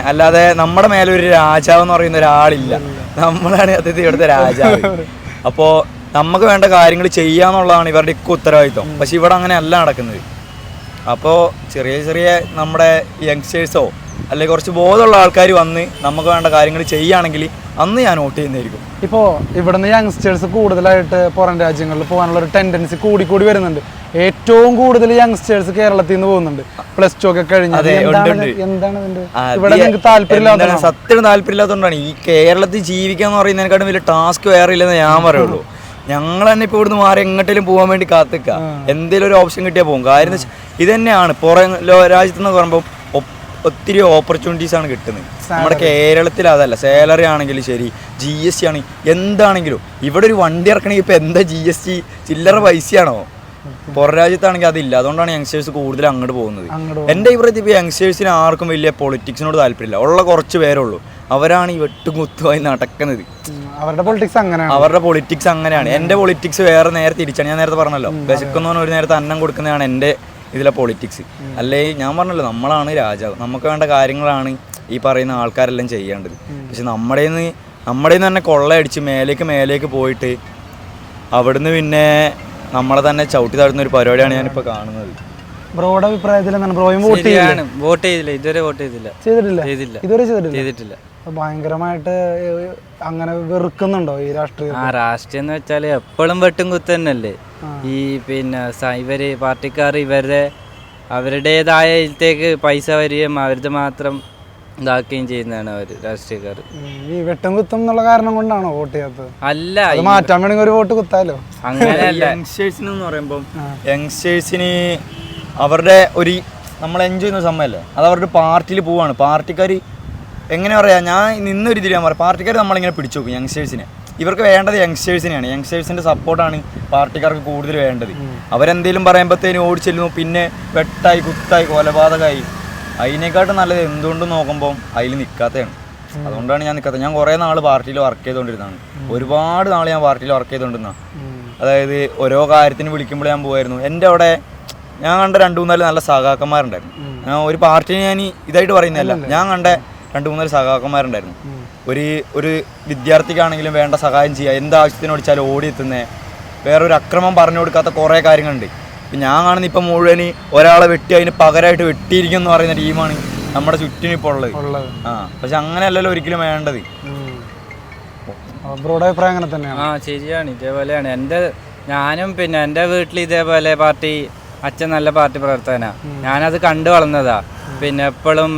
Speaker 2: അല്ലാതെ നമ്മുടെ മേലെ ഒരു രാജാവ് എന്ന് പറയുന്ന ഒരാളില്ല. നമ്മളാണ് അദ്ദേഹത്തെ ഇവിടുത്തെ രാജാവ്. അപ്പോൾ നമുക്ക് വേണ്ട കാര്യങ്ങൾ ചെയ്യാന്നുള്ളതാണ് ഇവരുടെ ഒക്കെ ഉത്തരവാദിത്വം. പക്ഷെ ഇവിടെ അങ്ങനെ അല്ല നടക്കുന്നത്. അപ്പോൾ ചെറിയ ചെറിയ നമ്മുടെ യങ്സ്റ്റേഴ്സോ അല്ലെങ്കിൽ കുറച്ച് ബോധമുള്ള ആൾക്കാർ വന്ന് നമുക്ക് വേണ്ട കാര്യങ്ങൾ ചെയ്യുകയാണെങ്കിൽ അന്ന് ഞാൻ വോട്ട് ചെയ്യുന്നതായിരിക്കും.
Speaker 5: ഇപ്പോൾ ഇവിടുന്ന് യങ്സ്റ്റേഴ്സ് കൂടുതലായിട്ട് പുറം രാജ്യങ്ങളിൽ പോകാനുള്ള ഒരു ടെൻഡൻസി കൂടി കൂടി വരുന്നുണ്ട്. ഏറ്റവും കൂടുതൽ യങ്സ്റ്റേഴ്സ് കേരളത്തിൽ നിന്ന് പോകുന്നുണ്ട്. പ്ലസ് ടു ഒക്കെ കഴിഞ്ഞ്
Speaker 2: അതെ, ഉണ്ട്,
Speaker 5: എന്താണ്
Speaker 2: സത്യം താല്പര്യമില്ലാത്തതുകൊണ്ടാണ്. ഈ കേരളത്തിൽ ജീവിക്കുക എന്ന് പറയുന്നതിനെക്കാട്ടും വലിയ ടാസ്ക് വേറെ ഇല്ലെന്ന് ഞാൻ പറയുള്ളൂ. ഞങ്ങൾ തന്നെ ഇപ്പോൾ ഇവിടുന്ന് മാറി എങ്ങോട്ടേലും പോകാൻ വേണ്ടി കാത്തിക്കുക എന്തെങ്കിലും ഒരു ഓപ്ഷൻ കിട്ടിയാൽ പോകും. കാര്യം ഇത് തന്നെയാണ്. പുറം ലോ- രാജ്യത്ത് പറയുമ്പോൾ ഒത്തിരി ഓപ്പർച്യൂണിറ്റീസ് ആണ് കിട്ടുന്നത്. നമ്മുടെ കേരളത്തിൽ അതല്ല സാലറി ആണെങ്കിലും ശരി ജി എസ് ടി ആണെങ്കിൽ എന്താണെങ്കിലും. ഇവിടെ ഒരു വണ്ടി ഇറക്കണമെങ്കിൽ ഇപ്പം എന്താ ജി എസ് ടി ചില്ലറ പൈസയാണോ? പുറ രാജ്യത്താണെങ്കിൽ അതില്ല. അതുകൊണ്ടാണ് യങ്സ്റ്റേഴ്സ് കൂടുതൽ അങ്ങോട്ട് പോകുന്നത്. എന്റെ ഇവിടുത്തെ ഇപ്പോൾ യങ്സ്റ്റേഴ്സിന് ആർക്കും വലിയ പൊളിറ്റിക്സിനോട് താല്പര്യമില്ല. ഉള്ള കുറച്ച് പേരേ ഉള്ളൂ അവരാണ് ഈ വെട്ടും കുത്തുമായി നടക്കുന്നത്.
Speaker 5: അവരുടെ പൊളിറ്റിക്സ് അങ്ങനെയാണ്.
Speaker 2: അവരുടെ പൊളിറ്റിക്സ് അങ്ങനെയാണ്. എന്റെ പൊളിറ്റിക്സ് വേറെ നേരെ തിരിച്ചാണ്. ഞാൻ നേരത്തെ പറഞ്ഞല്ലോ വിശക്കുന്നവന് ഒരു നേരത്തെ അന്നം കൊടുക്കുന്നതാണ് എന്റെ ഇതിലെ പൊളിറ്റിക്സ് അല്ലേ ഞാൻ പറഞ്ഞല്ലോ നമ്മളാണ് രാജാവ്. നമുക്ക് വേണ്ട കാര്യങ്ങളാണ് ഈ പറയുന്ന ആൾക്കാരെല്ലാം ചെയ്യേണ്ടത്. പക്ഷെ നമ്മുടെ നമ്മുടെ നിന്ന് തന്നെ കൊള്ളയടിച്ച് മേലേക്ക് മേലേക്ക് പോയിട്ട് അവിടുന്ന് പിന്നെ നമ്മളെ തന്നെ ചവിട്ടി തടുന്ന ഒരു പരിപാടിയാണ് ഞാനിപ്പോൾ കാണുന്നത്.
Speaker 5: ബ്രോയുടെ അഭിപ്രായത്തിൽ എന്താണ്? ബ്രോയും വോട്ട്
Speaker 7: ചെയ്തില്ല. ഇതുവരെ വോട്ട് ചെയ്തില്ല.
Speaker 5: ചെയ്തിട്ടില്ല?
Speaker 7: ചെയ്തില്ല.
Speaker 5: ഇതുവരെ ചെയ്തിട്ടില്ല?
Speaker 7: ചെയ്തിട്ടില്ല.
Speaker 5: ഭയങ്കരമായിട്ട് അങ്ങനെ വെറുക്കുന്നുണ്ടോ ഈ രാഷ്ട്രീയം?
Speaker 7: ആ രാഷ്ട്രീയം എന്ന് വെച്ചാൽ എപ്പോഴും വെട്ടും കുത്ത് തന്നെയല്ലേ? ഈ പിന്നെ ഇവർ പാർട്ടിക്കാർ ഇവരുടെ അവരുടേതായ ഇതിലേക്ക് പൈസ വരികയും അവരുടെ മാത്രം ഇതാക്കുകയും ചെയ്യുന്നതാണ് അവർ രാഷ്ട്രീയക്കാർ
Speaker 5: ഈ വെട്ടും കുത്തും എന്നുള്ള കാരണം കൊണ്ടാണോ വോട്ട് ചെയ്യാത്തത്?
Speaker 7: അല്ല
Speaker 5: മാറ്റാൻ വേണമെങ്കിൽ ഒരു വോട്ട് കുത്താലോ?
Speaker 7: അങ്ങനെയല്ല.
Speaker 2: യങ്സ്റ്റേഴ്സിന് എന്ന് പറയുമ്പോൾ യങ്സ്റ്റേഴ്സിന് അവരുടെ ഒരു നമ്മൾ എൻജോയ് ചെയ്യുന്ന സമയമല്ലേ? അത് അവരുടെ പാർട്ടിയിൽ പോവാണ്. പാർട്ടിക്കാർ എങ്ങനെ പറയാം ഞാൻ നിന്നൊരു ഇതിൽ ഞാൻ പറയാം പാർട്ടിക്കാർ നമ്മളിങ്ങനെ പിടിച്ചു നോക്കും യങ്സ്റ്റേഴ്സിനെ ഇവർക്ക് വേണ്ടത് യങ്സ്റ്റേഴ്സിനെയാണ് യങ്സ്റ്റേഴ്സിന്റെ സപ്പോർട്ടാണ് പാർട്ടിക്കാർക്ക് കൂടുതൽ വേണ്ടത്. അവരെന്തെങ്കിലും പറയുമ്പോഴത്തേനും ഓടിച്ചെല്ലുന്നു പിന്നെ വെട്ടായി കുത്തായി കൊലപാതകമായി. അതിനേക്കാട്ടും നല്ലത് എന്തുകൊണ്ടും നോക്കുമ്പോൾ അതിൽ നിൽക്കാത്തതാണ് അതുകൊണ്ടാണ് ഞാൻ നിൽക്കാത്തത് ഞാൻ കുറേ നാൾ പാർട്ടിയിൽ വർക്ക് ചെയ്തുകൊണ്ടിരുന്നതാണ് ഒരുപാട് നാൾ ഞാൻ പാർട്ടിയിൽ വർക്ക് ചെയ്തുകൊണ്ടിരുന്നതാണ് അതായത് ഓരോ കാര്യത്തിന് വിളിക്കുമ്പോൾ ഞാൻ പോകുമായിരുന്നു എന്റെ അവിടെ ഞാൻ കണ്ട രണ്ടു മൂന്നാൽ നല്ല സഹാക്കന്മാരുണ്ടായിരുന്നു ഞാൻ ഒരു പാർട്ടിനെ ഞാൻ ഇതായിട്ട് പറയുന്നതല്ല. ഞാൻ കണ്ട രണ്ട് മൂന്നര സഹാക്കന്മാരുണ്ടായിരുന്നു. ഒരു ഒരു വിദ്യാർത്ഥിക്കാണെങ്കിലും വേണ്ട സഹായം ചെയ്യുക. എന്ത് ആവശ്യത്തിന് ഓടിച്ചാലും ഓടി എത്തുന്നത് വേറൊരു അക്രമം പറഞ്ഞു കൊടുക്കാത്ത കുറേ കാര്യങ്ങളുണ്ട്. ഇപ്പം ഞാൻ കാണുന്ന ഇപ്പം മുഴുവൻ ഒരാളെ വെട്ടി അതിന് പകരമായിട്ട് വെട്ടിയിരിക്കും എന്ന് പറയുന്ന ടീമാണ് നമ്മുടെ ചുറ്റിനും ഇപ്പോൾ ഉള്ളത്.
Speaker 5: ഉള്ളത്.
Speaker 2: ആ പക്ഷെ അങ്ങനെയല്ലല്ലോ ഒരിക്കലും വേണ്ടത്.
Speaker 5: അഭിപ്രായം അങ്ങനെ തന്നെയാണ്.
Speaker 7: ആ ശരിയാണ്. ഇതേപോലെയാണ്. എന്റെ ഞാനും പിന്നെ എന്റെ വീട്ടിൽ ഇതേപോലെ പാർട്ടി അച്ഛൻ നല്ല പാർട്ടി പ്രവർത്തകനാ. ഞാനത് കണ്ടു വളർന്നതാ. പിന്നെ എപ്പോഴും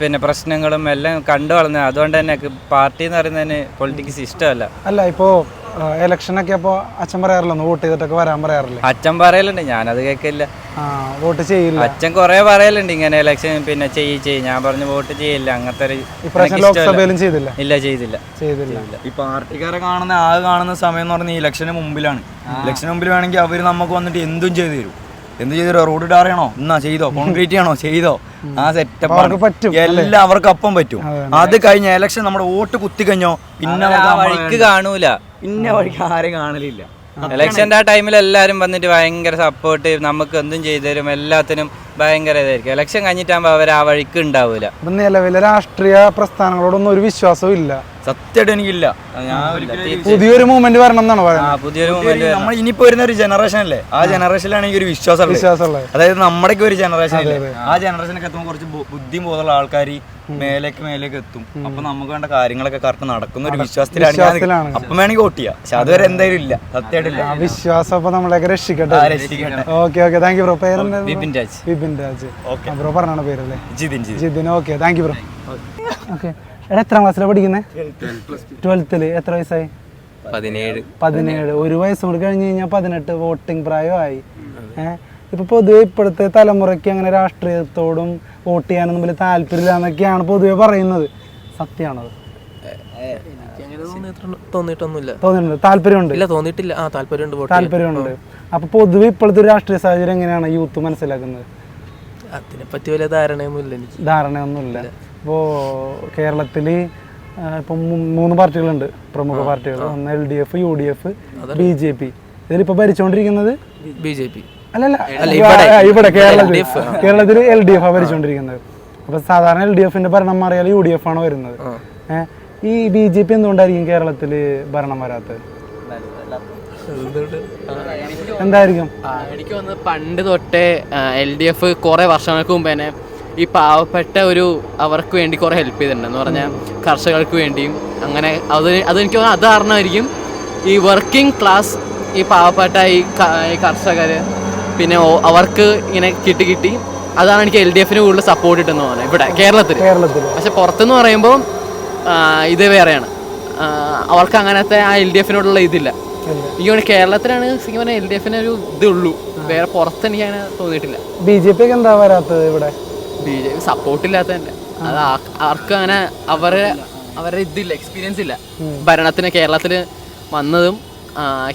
Speaker 7: പിന്നെ പ്രശ്നങ്ങളും എല്ലാം കണ്ടു വളർന്നത്. അതുകൊണ്ട് തന്നെ പാർട്ടി എന്ന് പറയുന്നതിന് പൊളിറ്റിക്സ് ഇഷ്ടമല്ല.
Speaker 5: അല്ല ഇപ്പോ ഇലക്ഷനൊക്കെ അപ്പോൾ അച്ഛൻ പറയാറില്ല ഒന്ന് വോട്ട് ചെയ്തിട്ടൊക്കെ വരാൻ പറയാറില്ലേ?
Speaker 7: അച്ഛൻ പറയലുണ്ട് ഞാനത് കേൾക്കില്ല.
Speaker 5: ആ വോട്ട് ചെയ്യില്ല.
Speaker 7: അച്ഛൻ കുറേ പറയലുണ്ട് ഇങ്ങനെ ഇലക്ഷൻ പിന്നെ ചെയ്യ് ചെയ്യ് ഞാൻ പറഞ്ഞു വോട്ട് ചെയ്യില്ല അങ്ങനത്തെ ഒരു
Speaker 5: ഇപ്രാവശ്യം ലോക്സഭയിലും ചെയ്തില്ല?
Speaker 7: ഇല്ല ചെയ്തില്ല.
Speaker 5: ചെയ്തില്ല.
Speaker 2: ഈ പാർട്ടിക്കാരെ കാണുന്ന ആകെ കാണുന്ന സമയം എന്ന് പറഞ്ഞാൽ ഇലക്ഷന് മുമ്പിലാണ്. ഇലക്ഷന് മുമ്പിൽ വേണമെങ്കിൽ അവർ നമുക്ക് വന്നിട്ട് എന്തും ചെയ്തു തരും. എന്ത് ചെയ്തോ റോഡ് ഇടാറിയാണോ എന്നാ ചെയ്തോ? കോൺക്രീറ്റ് ആണോ ചെയ്തോ? ആ സെറ്റപ്പ്
Speaker 5: അവർക്ക് പറ്റും,
Speaker 2: എല്ലാം അവർക്ക് അപ്പം പറ്റും. അത് കഴിഞ്ഞ ഇലക്ഷൻ നമ്മുടെ വോട്ട് കുത്തി കഴിഞ്ഞോ? പിന്നെ
Speaker 7: ആ വഴിക്ക് കാണൂല.
Speaker 2: പിന്നെ വഴിക്ക് ആരെയും കാണലില്ല.
Speaker 7: ഇലക്ഷന്റെ ആ ടൈമിൽ എല്ലാവരും വന്നിട്ട് ഭയങ്കര സപ്പോർട്ട് നമുക്ക് എന്തും ചെയ്തു തരും. എല്ലാത്തിനും ഭയങ്കര ഇതായിരിക്കും. ഇലക്ഷൻ കഴിഞ്ഞിട്ടാകുമ്പോൾ അവർ ആ വഴിക്ക് ഉണ്ടാവൂല.
Speaker 5: ഇപ്പം നിലവിലെ രാഷ്ട്രീയ പ്രസ്ഥാനങ്ങളോടൊന്നും ഒരു വിശ്വാസവും ഇല്ല.
Speaker 2: സത്യമായിട്ട് എനിക്കില്ല. ഞാൻ ഒരിക്കലും
Speaker 5: പുതിയൊരു മൂവ്മെന്റ് വരണം എന്നാണ്
Speaker 7: ആ
Speaker 5: പറയുന്നത്
Speaker 7: പുതിയൊരു മൂവ്മെന്റ്
Speaker 2: നമ്മൾ ഇനിയിപ്പോ വരുന്ന ഒരു ജനറേഷൻ അല്ലേ? ആ ജനറേഷനിലാണ് എനിക്ക് ഒരു വിശ്വാസം ഉള്ളത്.
Speaker 5: വിശ്വാസമുള്ളത്.
Speaker 2: അതായത് നമ്മുടെ ഒരു ജനറേഷൻ അല്ലേ? ആ ജനറേഷനൊക്കെ എത്തുമ്പോൾ കുറച്ച് ബു- ബുദ്ധിയും ബോധമുള്ള ആൾക്കാർ മേലേക്ക് മേലേക്ക് എത്തും. അപ്പൊ നമുക്ക് വേണ്ട കാര്യങ്ങളൊക്കെ കറക്റ്റ് നടക്കുന്ന ഒരു വിശ്വാസത്തിലാണ് ഞാൻ
Speaker 5: വിശ്വാസത്തിലാണ്.
Speaker 2: നിൽക്കുന്നത്. അപ്പം വേണമെങ്കിൽ വോട്ട് ചെയ്യാം. പക്ഷെ അതുവരെ എന്തായാലും ഇല്ല. സത്യമായിട്ടില്ല
Speaker 5: ആ വിശ്വാസം അപ്പൊ നമ്മളെയൊക്കെ രക്ഷിക്കട്ടെ.
Speaker 2: ആ, രക്ഷിക്കട്ടെ.
Speaker 5: Okay okay. Thank you bro പേരെന്താ
Speaker 7: വിപിൻ രാജ്.
Speaker 5: വിപിൻ രാജ്. ബ്രോ പറഞ്ഞാണ് പേരല്ലേ
Speaker 2: Jithin Jithin.
Speaker 5: Jithin. Okay thank you bro okay. എടാ എത്രാം ക്ലാസ്സിലാണ് പഠിക്കുന്നത് ട്വൽത്തിൽ. എത്ര വയസ്സായി?
Speaker 3: പതിനേഴ്.
Speaker 5: പതിനേഴ്. ഒരു വയസ്സ് കൂടി കഴിഞ്ഞ് കഴിഞ്ഞാൽ പതിനെട്ട് വോട്ടിംഗ് പ്രായമായി. ഏഹ് ഇപ്പൊ പൊതുവെ ഇപ്പോഴത്തെ തലമുറയ്ക്ക് അങ്ങനെ രാഷ്ട്രീയത്തോടും വോട്ട് ചെയ്യാനൊന്നും വലിയ താല്പര്യമില്ല എന്നൊക്കെയാണ് പൊതുവെ പറയുന്നത്. സത്യമാണത്
Speaker 3: തോന്നിയിട്ടുണ്ട് തോന്നിയിട്ടൊന്നുമില്ല.
Speaker 5: തോന്നുന്നുണ്ട് താല്പര്യമുണ്ട്?
Speaker 3: ഇല്ല തോന്നിയിട്ടില്ല. ആ താല്പര്യമുണ്ട്.
Speaker 5: താല്പര്യമുണ്ട്. അപ്പൊ പൊതുവെ ഇപ്പോഴത്തെ ഒരു രാഷ്ട്രീയ സാഹചര്യം എങ്ങനെയാണ് യൂത്ത് മനസ്സിലാക്കുന്നത്?
Speaker 3: അതിനെപ്പറ്റി വലിയ ധാരണയൊന്നുമില്ല
Speaker 5: ധാരണയൊന്നുമില്ല. ഇപ്പോൾ കേരളത്തിൽ ഇപ്പം മൂന്ന് പാർട്ടികളുണ്ട്. പ്രമുഖ പാർട്ടികൾ. ഒന്ന് L D F U D F B J P. ഇതിലിപ്പോൾ ഭരിച്ചുകൊണ്ടിരിക്കുന്നത്
Speaker 3: ബി ജെ പി.
Speaker 5: അല്ലല്ല
Speaker 3: ഇവിടെ.
Speaker 5: കേരളത്തിൽ.
Speaker 3: LDF.
Speaker 5: കേരളത്തിൽ എൽ ഡി എഫ് ആണ് ഭരിച്ചുകൊണ്ടിരിക്കുന്നത് അപ്പൊ സാധാരണ എൽ ഡി എഫിന്റെ ഭരണം മാറിയാൽ യു ഡി എഫ് ആണ് വരുന്നത്. ഈ ബി ജെ പി എന്തുകൊണ്ടായിരിക്കും കേരളത്തിൽ ഭരണം വരാത്തത്? എന്തായിരിക്കും?
Speaker 8: എനിക്ക് തോന്നുന്നത് പണ്ട് തൊട്ടേ എൽ ഡി എഫ് കുറെ വർഷങ്ങൾക്ക് മുമ്പ് തന്നെ ഈ പാവപ്പെട്ട ഒരു അവർക്ക് വേണ്ടി കുറേ ഹെൽപ്പ് ചെയ്തിട്ടുണ്ട്. എന്ന് പറഞ്ഞാൽ കർഷകർക്ക് വേണ്ടിയും അങ്ങനെ അത് അതെനിക്ക് തോന്നുന്നു അത് കാരണമായിരിക്കും ഈ വർക്കിംഗ് ക്ലാസ് ഈ പാവപ്പെട്ട ഈ കർഷകർ പിന്നെ അവർക്ക് ഇങ്ങനെ കിട്ടി കിട്ടി. അതാണ് എനിക്ക് എൽ ഡി എഫിന് കൂടുതൽ സപ്പോർട്ട് കിട്ടുന്നത് പോലെ ഇവിടെ കേരളത്തിൽ പക്ഷെ പുറത്തെന്ന് പറയുമ്പോൾ ഇത് വേറെയാണ്. അവർക്ക് അങ്ങനത്തെ ആ എൽ ഡി എഫിനോടുള്ള ഇതില്ല. എനിക്ക് കേരളത്തിലാണ് ശരിക്കും പറഞ്ഞാൽ എൽ ഡി എഫിന് ഒരു ഇതുള്ളൂ വേറെ പുറത്ത് എനിക്ക് അങ്ങനെ തോന്നിയിട്ടില്ല.
Speaker 5: ബി ജെ പിക്ക് എന്താ വരാത്തത് ഇവിടെ?
Speaker 8: ബി ജെ പി സപ്പോർട്ട് ഇല്ലാത്തതന്നെ അത് ആർക്കും അങ്ങനെ അവരെ അവരുടെ ഇതില്ല എക്സ്പീരിയൻസ് ഇല്ല. ഭരണത്തിന് കേരളത്തിൽ വന്നതും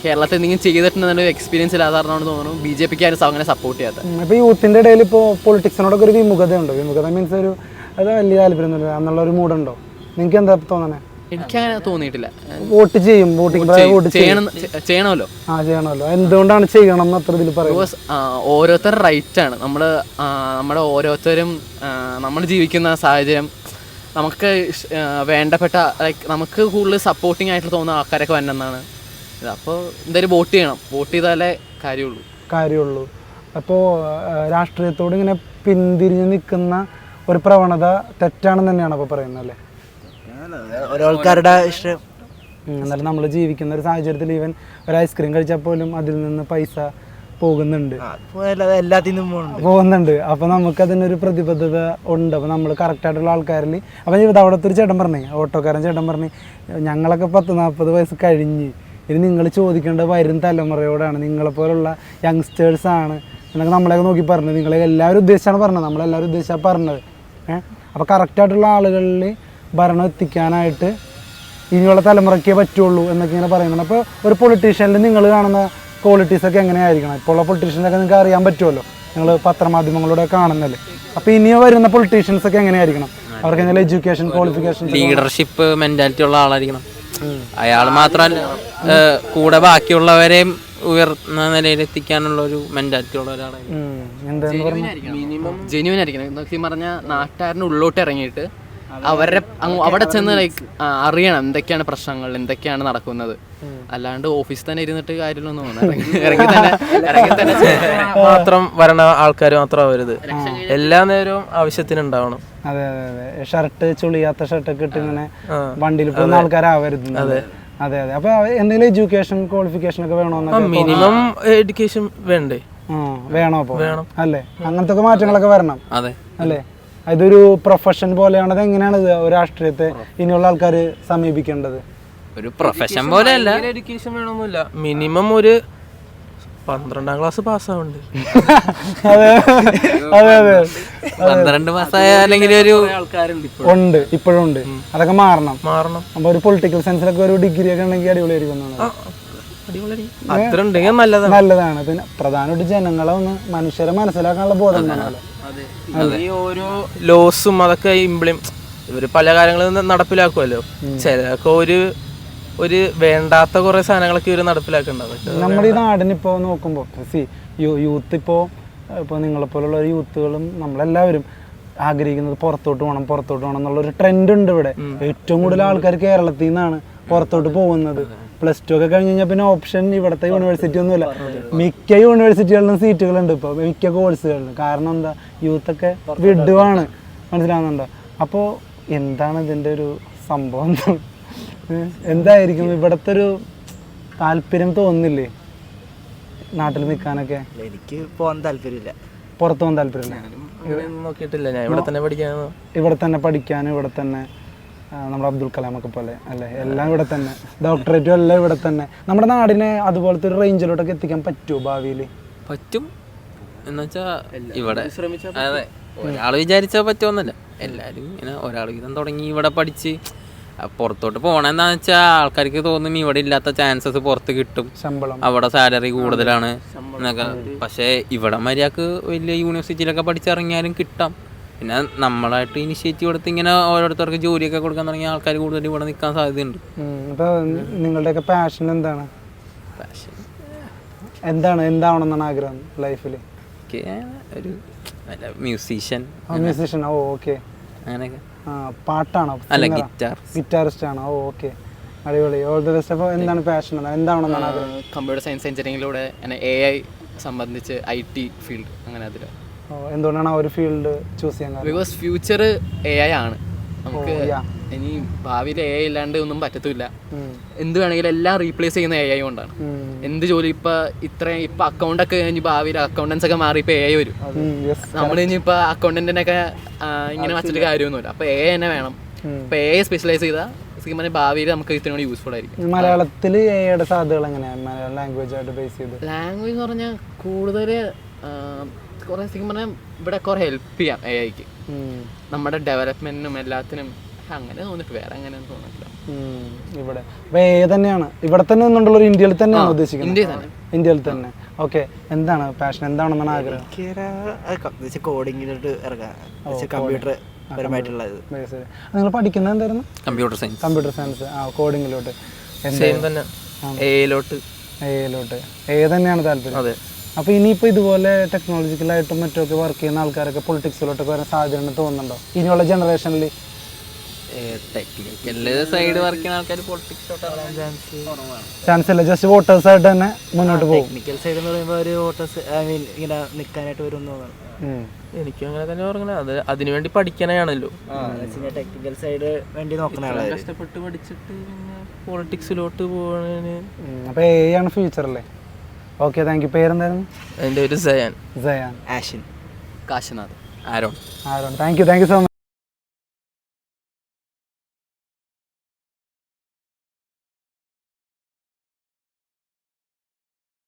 Speaker 8: കേരളത്തിൽ എന്തെങ്കിലും ചെയ്തിട്ടുണ്ടെന്നൊരു എക്സ്പീരിയൻസ് ഇല്ലാതാണെന്ന് തോന്നുന്നു. ബി ജെ പിക്ക് ആരും അങ്ങനെ സപ്പോർട്ട് ചെയ്യാത്ത.
Speaker 5: ഉം, ഇപ്പൊ യൂത്തിന്റെ ഇടയിൽ ഇപ്പോൾ പൊളിറ്റിക്സിനോടൊക്കെ ഒരു വിമുഖതയുണ്ടോ? വിമുഖത മീൻസ് ഒരു അത് വലിയ താല്പര്യം എന്നുള്ള ഒരു മൂഡുണ്ടോ നിങ്ങൾക്ക് എന്താ തോന്നണേ?
Speaker 8: എനിക്കങ്ങനെ തോന്നിയിട്ടില്ല.
Speaker 5: വോട്ട് ചെയ്യും വോട്ടിംഗ് വോട്ട്
Speaker 8: ചെയ്യണം ചെയ്യണമല്ലോ.
Speaker 5: ആ ചെയ്യണമല്ലോ. എന്തുകൊണ്ടാണ് ചെയ്യണം എന്ന് അത്ര ഇതിൽ പറയും
Speaker 8: ബിക്കോസ് ഓരോരുത്തരുടെ റൈറ്റ് ആണ് നമ്മൾ നമ്മുടെ ഓരോരുത്തരും നമ്മൾ ജീവിക്കുന്ന സാഹചര്യം നമുക്ക് വേണ്ടപ്പെട്ട ലൈക്ക് നമുക്ക് കൂടുതൽ സപ്പോർട്ടിങ് ആയിട്ട് തോന്നുന്ന ആൾക്കാരൊക്കെ വന്നെന്നാണ്. അപ്പോൾ എന്തായാലും വോട്ട് ചെയ്യണം. വോട്ട് ചെയ്താലേ കാര്യമുള്ളൂ.
Speaker 5: കാര്യമുള്ളൂ. അപ്പോൾ രാഷ്ട്രീയത്തോട് ഇങ്ങനെ പിന്തിരിഞ്ഞ് നിൽക്കുന്ന ഒരു പ്രവണത തെറ്റാണെന്ന് തന്നെയാണ് അപ്പോൾ പറയുന്നത് അല്ലേ?
Speaker 9: ഓരോ ആൾക്കാരുടെ ഇഷ്ടം
Speaker 5: എന്നാലും നമ്മൾ ജീവിക്കുന്ന ഒരു സാഹചര്യത്തിൽ ഈവൻ ഒരു ഐസ്ക്രീം കഴിച്ചാൽ പോലും അതിൽ നിന്ന് പൈസ പോകുന്നുണ്ട്.
Speaker 9: എല്ലാത്തിനും പോകുന്നുണ്ട്.
Speaker 5: അപ്പൊ നമുക്ക് അതിനൊരു പ്രതിബദ്ധത ഉണ്ട്. അപ്പൊ നമ്മൾ കറക്റ്റായിട്ടുള്ള ആൾക്കാരിൽ അപ്പൊ ഇത് അവിടുത്തെ ഒരു ചേട്ടൻ പറഞ്ഞേ ഓട്ടോക്കാരൻ ചേട്ടൻ പറഞ്ഞ് ഞങ്ങളൊക്കെ പത്ത് നാൽപ്പത് വയസ്സ് കഴിഞ്ഞ് ഇനി നിങ്ങൾ ചോദിക്കേണ്ട വരും തലമുറയോടാണ് നിങ്ങളെപ്പോലുള്ള ആണ് എന്നൊക്കെ നമ്മളെയൊക്കെ നോക്കി പറഞ്ഞത്. നിങ്ങളെ എല്ലാവരും ഉദ്ദേശിച്ചാണ് പറഞ്ഞത്. നമ്മളെല്ലാവരും ഉദ്ദേശിച്ചാണ് പറഞ്ഞത്. ഏഹ് അപ്പോൾ കറക്റ്റായിട്ടുള്ള ആളുകളിൽ ഭരണം എത്തിക്കാനായിട്ട് ഇനിയുള്ള തലമുറയ്ക്കേ പറ്റുള്ളൂ എന്നൊക്കെ ഇങ്ങനെ പറയുന്നുണ്ട്. അപ്പോൾ ഒരു പൊളിറ്റീഷ്യനിൽ നിങ്ങൾ കാണുന്ന ക്വാളിറ്റീസ് ഒക്കെ എങ്ങനെയായിരിക്കണം? ഇപ്പോൾ ഉള്ള പൊളിറ്റീഷ്യനൊക്കെ നിങ്ങൾക്ക് അറിയാൻ പറ്റുമല്ലോ. നിങ്ങൾ പത്രമാധ്യമങ്ങളിലൂടെ കാണുന്നല്ലേ. അപ്പോൾ ഇനി വരുന്ന പൊളിറ്റീഷ്യൻസ് ഒക്കെ എങ്ങനെയായിരിക്കണം? അവർക്ക് എന്തെങ്കിലും എഡ്യൂക്കേഷൻ ക്വാളിഫിക്കേഷൻ
Speaker 8: ലീഡർഷിപ്പ് മെന്റാലിറ്റി ഉള്ള ആളായിരിക്കണം. അയാൾ മാത്രമല്ല കൂടെ ബാക്കിയുള്ളവരെയും ഉയർന്ന നിലയിൽ എത്തിക്കാനുള്ള ഒരു മെന്റാലിറ്റി ഉള്ള ഒരാളായിരിക്കും ജെന്യൂൻ ആയിരിക്കണം. എന്നൊക്കെ പറഞ്ഞാൽ നാട്ടുകാരന്റെ ഉള്ളോട്ട് ഇറങ്ങിയിട്ട് അങ്ങ് അവിടെ ചെന്ന് ലൈക്ക് അറിയണം എന്തൊക്കെയാണ് പ്രശ്നങ്ങൾ എന്തൊക്കെയാണ് നടക്കുന്നത്. അല്ലാണ്ട് ഓഫീസിൽ തന്നെ ഇരുന്നിട്ട് കാര്യമില്ലെന്ന് തോന്നുന്നു.
Speaker 3: മാത്രം വരണ ആൾക്കാർ മാത്രം ആവരുത് എല്ലാ നേരവും ആവശ്യത്തിന് ഉണ്ടാവണം
Speaker 5: അതെ അതെ അതെ. ഷർട്ട് ചുളിയാത്ത ഷർട്ടൊക്കെ ഇട്ട് ഇങ്ങനെ വണ്ടിയിൽ പോകുന്ന ആൾക്കാരാവരുത്. അതെ. അതെ അതെ. അപ്പോൾ എന്തെങ്കിലും എഡ്യൂക്കേഷൻ ക്വാളിഫിക്കേഷൻ ഒക്കെ വേണോ
Speaker 3: മിനിമം എഡ്യൂക്കേഷൻ വേണ്ടേ?
Speaker 5: വേണോ വേണോ വേണം. അല്ലേ? അങ്ങനത്തെ ഒക്കെ മാറ്റങ്ങളൊക്കെ വരണം.
Speaker 8: അതെ.
Speaker 5: അല്ലേ? ഇതൊരു പ്രൊഫഷൻ പോലെയാണ് അത് എങ്ങനെയാണ് ഒരു രാഷ്ട്രീയത്തെ ഇനിയുള്ള ആൾക്കാർ സമീപിക്കേണ്ടത്?
Speaker 8: ഒരു പ്രൊഫഷൻ പോലെ അല്ല
Speaker 3: എഡ്യൂക്കേഷൻ വേണമെന്നില്ല മിനിമം ഒരു പന്ത്രണ്ടാം ക്ലാസ് പാസ്സാവുണ്ട് [laughs]
Speaker 5: അതെ അതെ അതെ.
Speaker 8: പന്ത്രണ്ട് മാസമായ അല്ലെങ്കിൽ ഒരു
Speaker 5: ഉണ്ട് ഇപ്പോഴും ഉണ്ട്. അതൊക്കെ മാറണം.
Speaker 3: മാറണം.
Speaker 5: അപ്പൊ ഒരു പൊളിറ്റിക്കൽ സയൻസിലൊക്കെ ഒരു ഡിഗ്രി ഒക്കെ ഉണ്ടെങ്കിൽ അടിപൊളിയായിരിക്കും
Speaker 3: നല്ലതാണ്.
Speaker 5: പിന്നെ പ്രധാനമായിട്ട് ജനങ്ങളെ ഒന്ന് മനുഷ്യരെ മനസ്സിലാക്കാനുള്ള ബോധം
Speaker 3: ഈ ഓരോ ലോസും അതൊക്കെ ഇവർ പല കാര്യങ്ങളും നടപ്പിലാക്കുമല്ലോ ചിലതൊക്കെ ഒരു ഒരു വേണ്ടാത്ത കുറെ സാധനങ്ങളൊക്കെ ഇവർ നടപ്പിലാക്കുന്നുണ്ട്. അതൊക്കെ
Speaker 5: നമ്മുടെ ഈ നാടിനിപ്പോൾ നോക്കുമ്പോൾ സി യൂത്ത് ഇപ്പോ ഇപ്പൊ നിങ്ങളെ പോലുള്ള യൂത്തുകളും നമ്മളെല്ലാവരും ആഗ്രഹിക്കുന്നത് പുറത്തോട്ട് പോകണം പുറത്തോട്ട് പോകണം എന്നുള്ളൊരു ട്രെൻഡ് ഉണ്ട് ഇവിടെ. ഏറ്റവും കൂടുതൽ ആൾക്കാർ കേരളത്തിൽ നിന്നാണ് പുറത്തോട്ട് പോകുന്നത്. പ്ലസ് ടു ഒക്കെ കഴിഞ്ഞ് കഴിഞ്ഞാൽ പിന്നെ ഓപ്ഷൻ ഇവിടുത്തെ യൂണിവേഴ്സിറ്റി ഒന്നുമില്ല. മിക്ക യൂണിവേഴ്സിറ്റികളിലും സീറ്റുകളുണ്ട് ഇപ്പോൾ മിക്ക കോഴ്സുകളിലും കാരണം എന്താ? യൂത്ത് ഒക്കെ വിടുവാണ്. മനസ്സിലാവുന്നുണ്ടോ? അപ്പോ എന്താണ് ഇതിന്റെ ഒരു സംഭവം? എന്തായിരിക്കും? ഇവിടുത്തെ ഒരു താല്പര്യം തോന്നില്ലേ നാട്ടിൽ നിൽക്കാനൊക്കെ?
Speaker 9: എനിക്ക് പോകാൻ താല്പര്യമില്ല.
Speaker 5: പുറത്തു പോകാൻ താല്പര്യമില്ല.
Speaker 3: നോക്കിയിട്ടില്ല. ഞാൻ ഇവിടെ തന്നെ പഠിക്കാൻ
Speaker 5: ഇവിടെ തന്നെ ഇവിടെ തന്നെ നമ്മുടെ അബ്ദുൽ ഒക്കെ പോലെ അല്ലേ? എല്ലാം ഇവിടെ തന്നെ. ഡോക്ടറേറ്റും എല്ലാം ഇവിടെ തന്നെ. നമ്മുടെ നാടിനെ അതുപോലത്തെ ഒരു റേഞ്ചിലോട്ടൊക്കെ എത്തിക്കാൻ പറ്റുമോ ഭാവിയിൽ
Speaker 8: പറ്റും. എന്നുവെച്ചാ ഇവിടെ അതെ ഒരാൾ വിചാരിച്ചാൽ പറ്റുമെന്നല്ല എല്ലാരും ഇങ്ങനെ ഒരാൾ വീതം തുടങ്ങി ഇവിടെ പഠിച്ച് പുറത്തോട്ട് പോണെന്താന്ന് വെച്ചാൽ ആൾക്കാർക്ക് തോന്നും ഇവിടെ ഇല്ലാത്ത ചാൻസസ് പുറത്ത് കിട്ടും.
Speaker 5: ശമ്പളം.
Speaker 8: അവിടെ സാലറി കൂടുതലാണ് എന്നൊക്കെ. പക്ഷേ ഇവിടെ മര്യാദയ്ക്ക് വലിയ യൂണിവേഴ്സിറ്റിയിലൊക്കെ പഠിച്ചിറങ്ങിയാലും കിട്ടാം. പിന്നെ നമ്മളായിട്ട് ഇനിഷ്യേറ്റീവ് എടുത്ത് ഇങ്ങനെ ഓരോരുത്തർക്ക് ജോലിയൊക്കെ കൊടുക്കാൻ തുടങ്ങിയ ആൾക്കാർ കൂടുതൽ ഇവിടെ നിൽക്കാൻ സാധ്യതയുണ്ട്.
Speaker 5: അപ്പോൾ നിങ്ങളുടെയൊക്കെ പാഷൻ എന്താണ്?
Speaker 8: പാഷൻ
Speaker 5: എന്താണ്? എന്താവണമെന്നാണ് ആഗ്രഹം ലൈഫിൽ
Speaker 8: ഒരു മ്യൂസീഷ്യൻ
Speaker 5: മ്യൂസീഷ്യൻ ഓ ഓക്കെ
Speaker 8: അങ്ങനെയൊക്കെ.
Speaker 5: പാട്ടാണോ?
Speaker 8: അല്ല ഗിറ്റാർ
Speaker 5: ഗിറ്റാറിസ്റ്റ് ആണോ? ഓക്കെ അടിപൊളി. ഓൾ ദി ബെസ്റ്റ് അപ്പോൾ എന്താണ് പാഷൻ എന്താവണമെന്നാണ് ആഗ്രഹം
Speaker 8: കമ്പ്യൂട്ടർ സയൻസ് എഞ്ചിനീയറിംഗിലൂടെ എ ഐ സംബന്ധിച്ച് ഐ ടി ഫീൽഡ് അങ്ങനെ അതിൽ
Speaker 5: ഓ, എന്തുകൊണ്ടാണ് ആ ഒരു ഫീൽഡ് ചൂസ് ചെയ്യാൻ
Speaker 8: ബിക്കോസ് ഫ്യൂച്ചർ എ ഐ ആണ്. നമുക്ക്. ഇനി ഭാവിയിൽ എ ഐ ഇല്ലാണ്ട് ഒന്നും പറ്റത്തില്ല എന്ത് വേണമെങ്കിലും എല്ലാം റീപ്ലേസ് ചെയ്യുന്ന എ ഐ കൊണ്ടാണ്. എന്ത് ജോലി ഇപ്പൊ ഇത്രയും ഇപ്പൊ അക്കൗണ്ട് ഒക്കെ കഴിഞ്ഞ് ഭാവിയിൽ അക്കൗണ്ടൻസ് ഒക്കെ മാറി ഇപ്പൊ എ ഐ വരും. നമ്മൾ ഇനി ഇപ്പൊ അക്കൗണ്ടന്റിനൊക്കെ ഇങ്ങനെ വച്ചിട്ട് കാര്യമൊന്നുമില്ല. അപ്പൊ എ ഐ തന്നെ വേണം. അപ്പൊ എ ഐ സ്പെഷ്യലൈസ് ചെയ്താൽ പറഞ്ഞാൽ ഭാവിയിൽ നമുക്ക് ഇത്രയും കൂടി യൂസ്ഫുൾ ആയിരിക്കും
Speaker 5: മലയാളത്തിൽ എയുടെ സാധ്യതകൾ എങ്ങനെയാണ് മലയാളം ലാംഗ്വേജ് ആയിട്ട് ബേസ് ചെയ്ത്.
Speaker 8: ലാംഗ്വേജ് എന്ന് പറഞ്ഞാൽ കൂടുതൽ കുറെ പറഞ്ഞാൽ ഇവിടെ കുറെ ഹെൽപ്പ് ചെയ്യാം എ ഐക്ക്. നമ്മുടെ ഡെവലപ്മെന്റിനും എല്ലാത്തിനും അങ്ങനെ തോന്നിട്ട് വേറെ അങ്ങനെ തോന്നിട്ടില്ല.
Speaker 5: ഉം. ഇവിടെ. തന്നെയാണ്. ഇവിടെ തന്നെ നിന്നുകൊണ്ടുള്ള ഒരു ഇന്ത്യയിൽ തന്നെയാണ് ഉദ്ദേശിക്കുന്നത്.
Speaker 8: ഇന്ത്യയിൽ തന്നെ.
Speaker 5: ഇന്ത്യയിൽ തന്നെ. ഓക്കെ എന്താണ് പാഷൻ എന്താണെന്നാണ് ആഗ്രഹം?
Speaker 9: കോഡിങ്ങിലോട്ട് ഇറങ്ങാം കമ്പ്യൂട്ടർ പരമായിട്ടുള്ളത്.
Speaker 5: നിങ്ങൾ പഠിക്കുന്നത് എന്തായിരുന്നു?
Speaker 8: കമ്പ്യൂട്ടർ സയൻസ്
Speaker 5: കമ്പ്യൂട്ടർ സയൻസ് ആ കോഡിങ്ങിലോട്ട്
Speaker 3: സെയിം തന്നെ. എയിലോട്ട്
Speaker 5: എയിലോട്ട് എ തന്നെയാണ് താല്പര്യം.
Speaker 3: അതെ.
Speaker 5: അപ്പോൾ ഇനിയിപ്പോൾ ഇതുപോലെ ടെക്നോളജിക്കലായിട്ടും മറ്റൊക്കെ വർക്ക് ചെയ്യുന്ന ആൾക്കാരൊക്കെ പൊളിറ്റിക്സിലോട്ടൊക്കെ വരാൻ സാധ്യത തോന്നുന്നുണ്ടോ? ഇനിയുള്ള ജനറേഷനിൽ
Speaker 8: ടെക്നിക്കൽ സൈഡ് വർക്ക് ചെയ്യുന്ന ആൾക്കാർ പൊളിറ്റിക്സിലോട്ട് ചാൻസ്
Speaker 5: ചാൻസ് ഇല്ല ജസ്റ്റ് വോട്ടേഴ്സായിട്ട് തന്നെ മുന്നോട്ട് പോകും.
Speaker 9: ടെക്നിക്കൽ സൈഡ് എന്ന് പറയുമ്പോൾ ഒരു വോട്ടേഴ്സ് ഐ മീൻ ഇങ്ങനെ നിൽക്കാനായിട്ട് വരും
Speaker 3: എനിക്കും അങ്ങനെ തന്നെ പറഞ്ഞത്. അത് അതിനുവേണ്ടി പഠിക്കാനാണല്ലോ.
Speaker 9: ടെക്നിക്കൽ സൈഡ് വേണ്ടി നോക്കുന്ന
Speaker 3: കഷ്ടപ്പെട്ട് പഠിച്ചിട്ട് പിന്നെ പോളിറ്റിക്സിലോട്ട് പോകണതിന്
Speaker 5: അപ്പോൾ ഫ്യൂച്ചർ അല്ലേ? ഓക്കെ താങ്ക് യു പേരെന്തായിരുന്നു?
Speaker 3: എന്റെ പേര് Sayan.
Speaker 5: Sayan.
Speaker 9: Ashin.
Speaker 8: Kashinath.
Speaker 3: Aaron.
Speaker 5: Aaron. Thank you thank you so much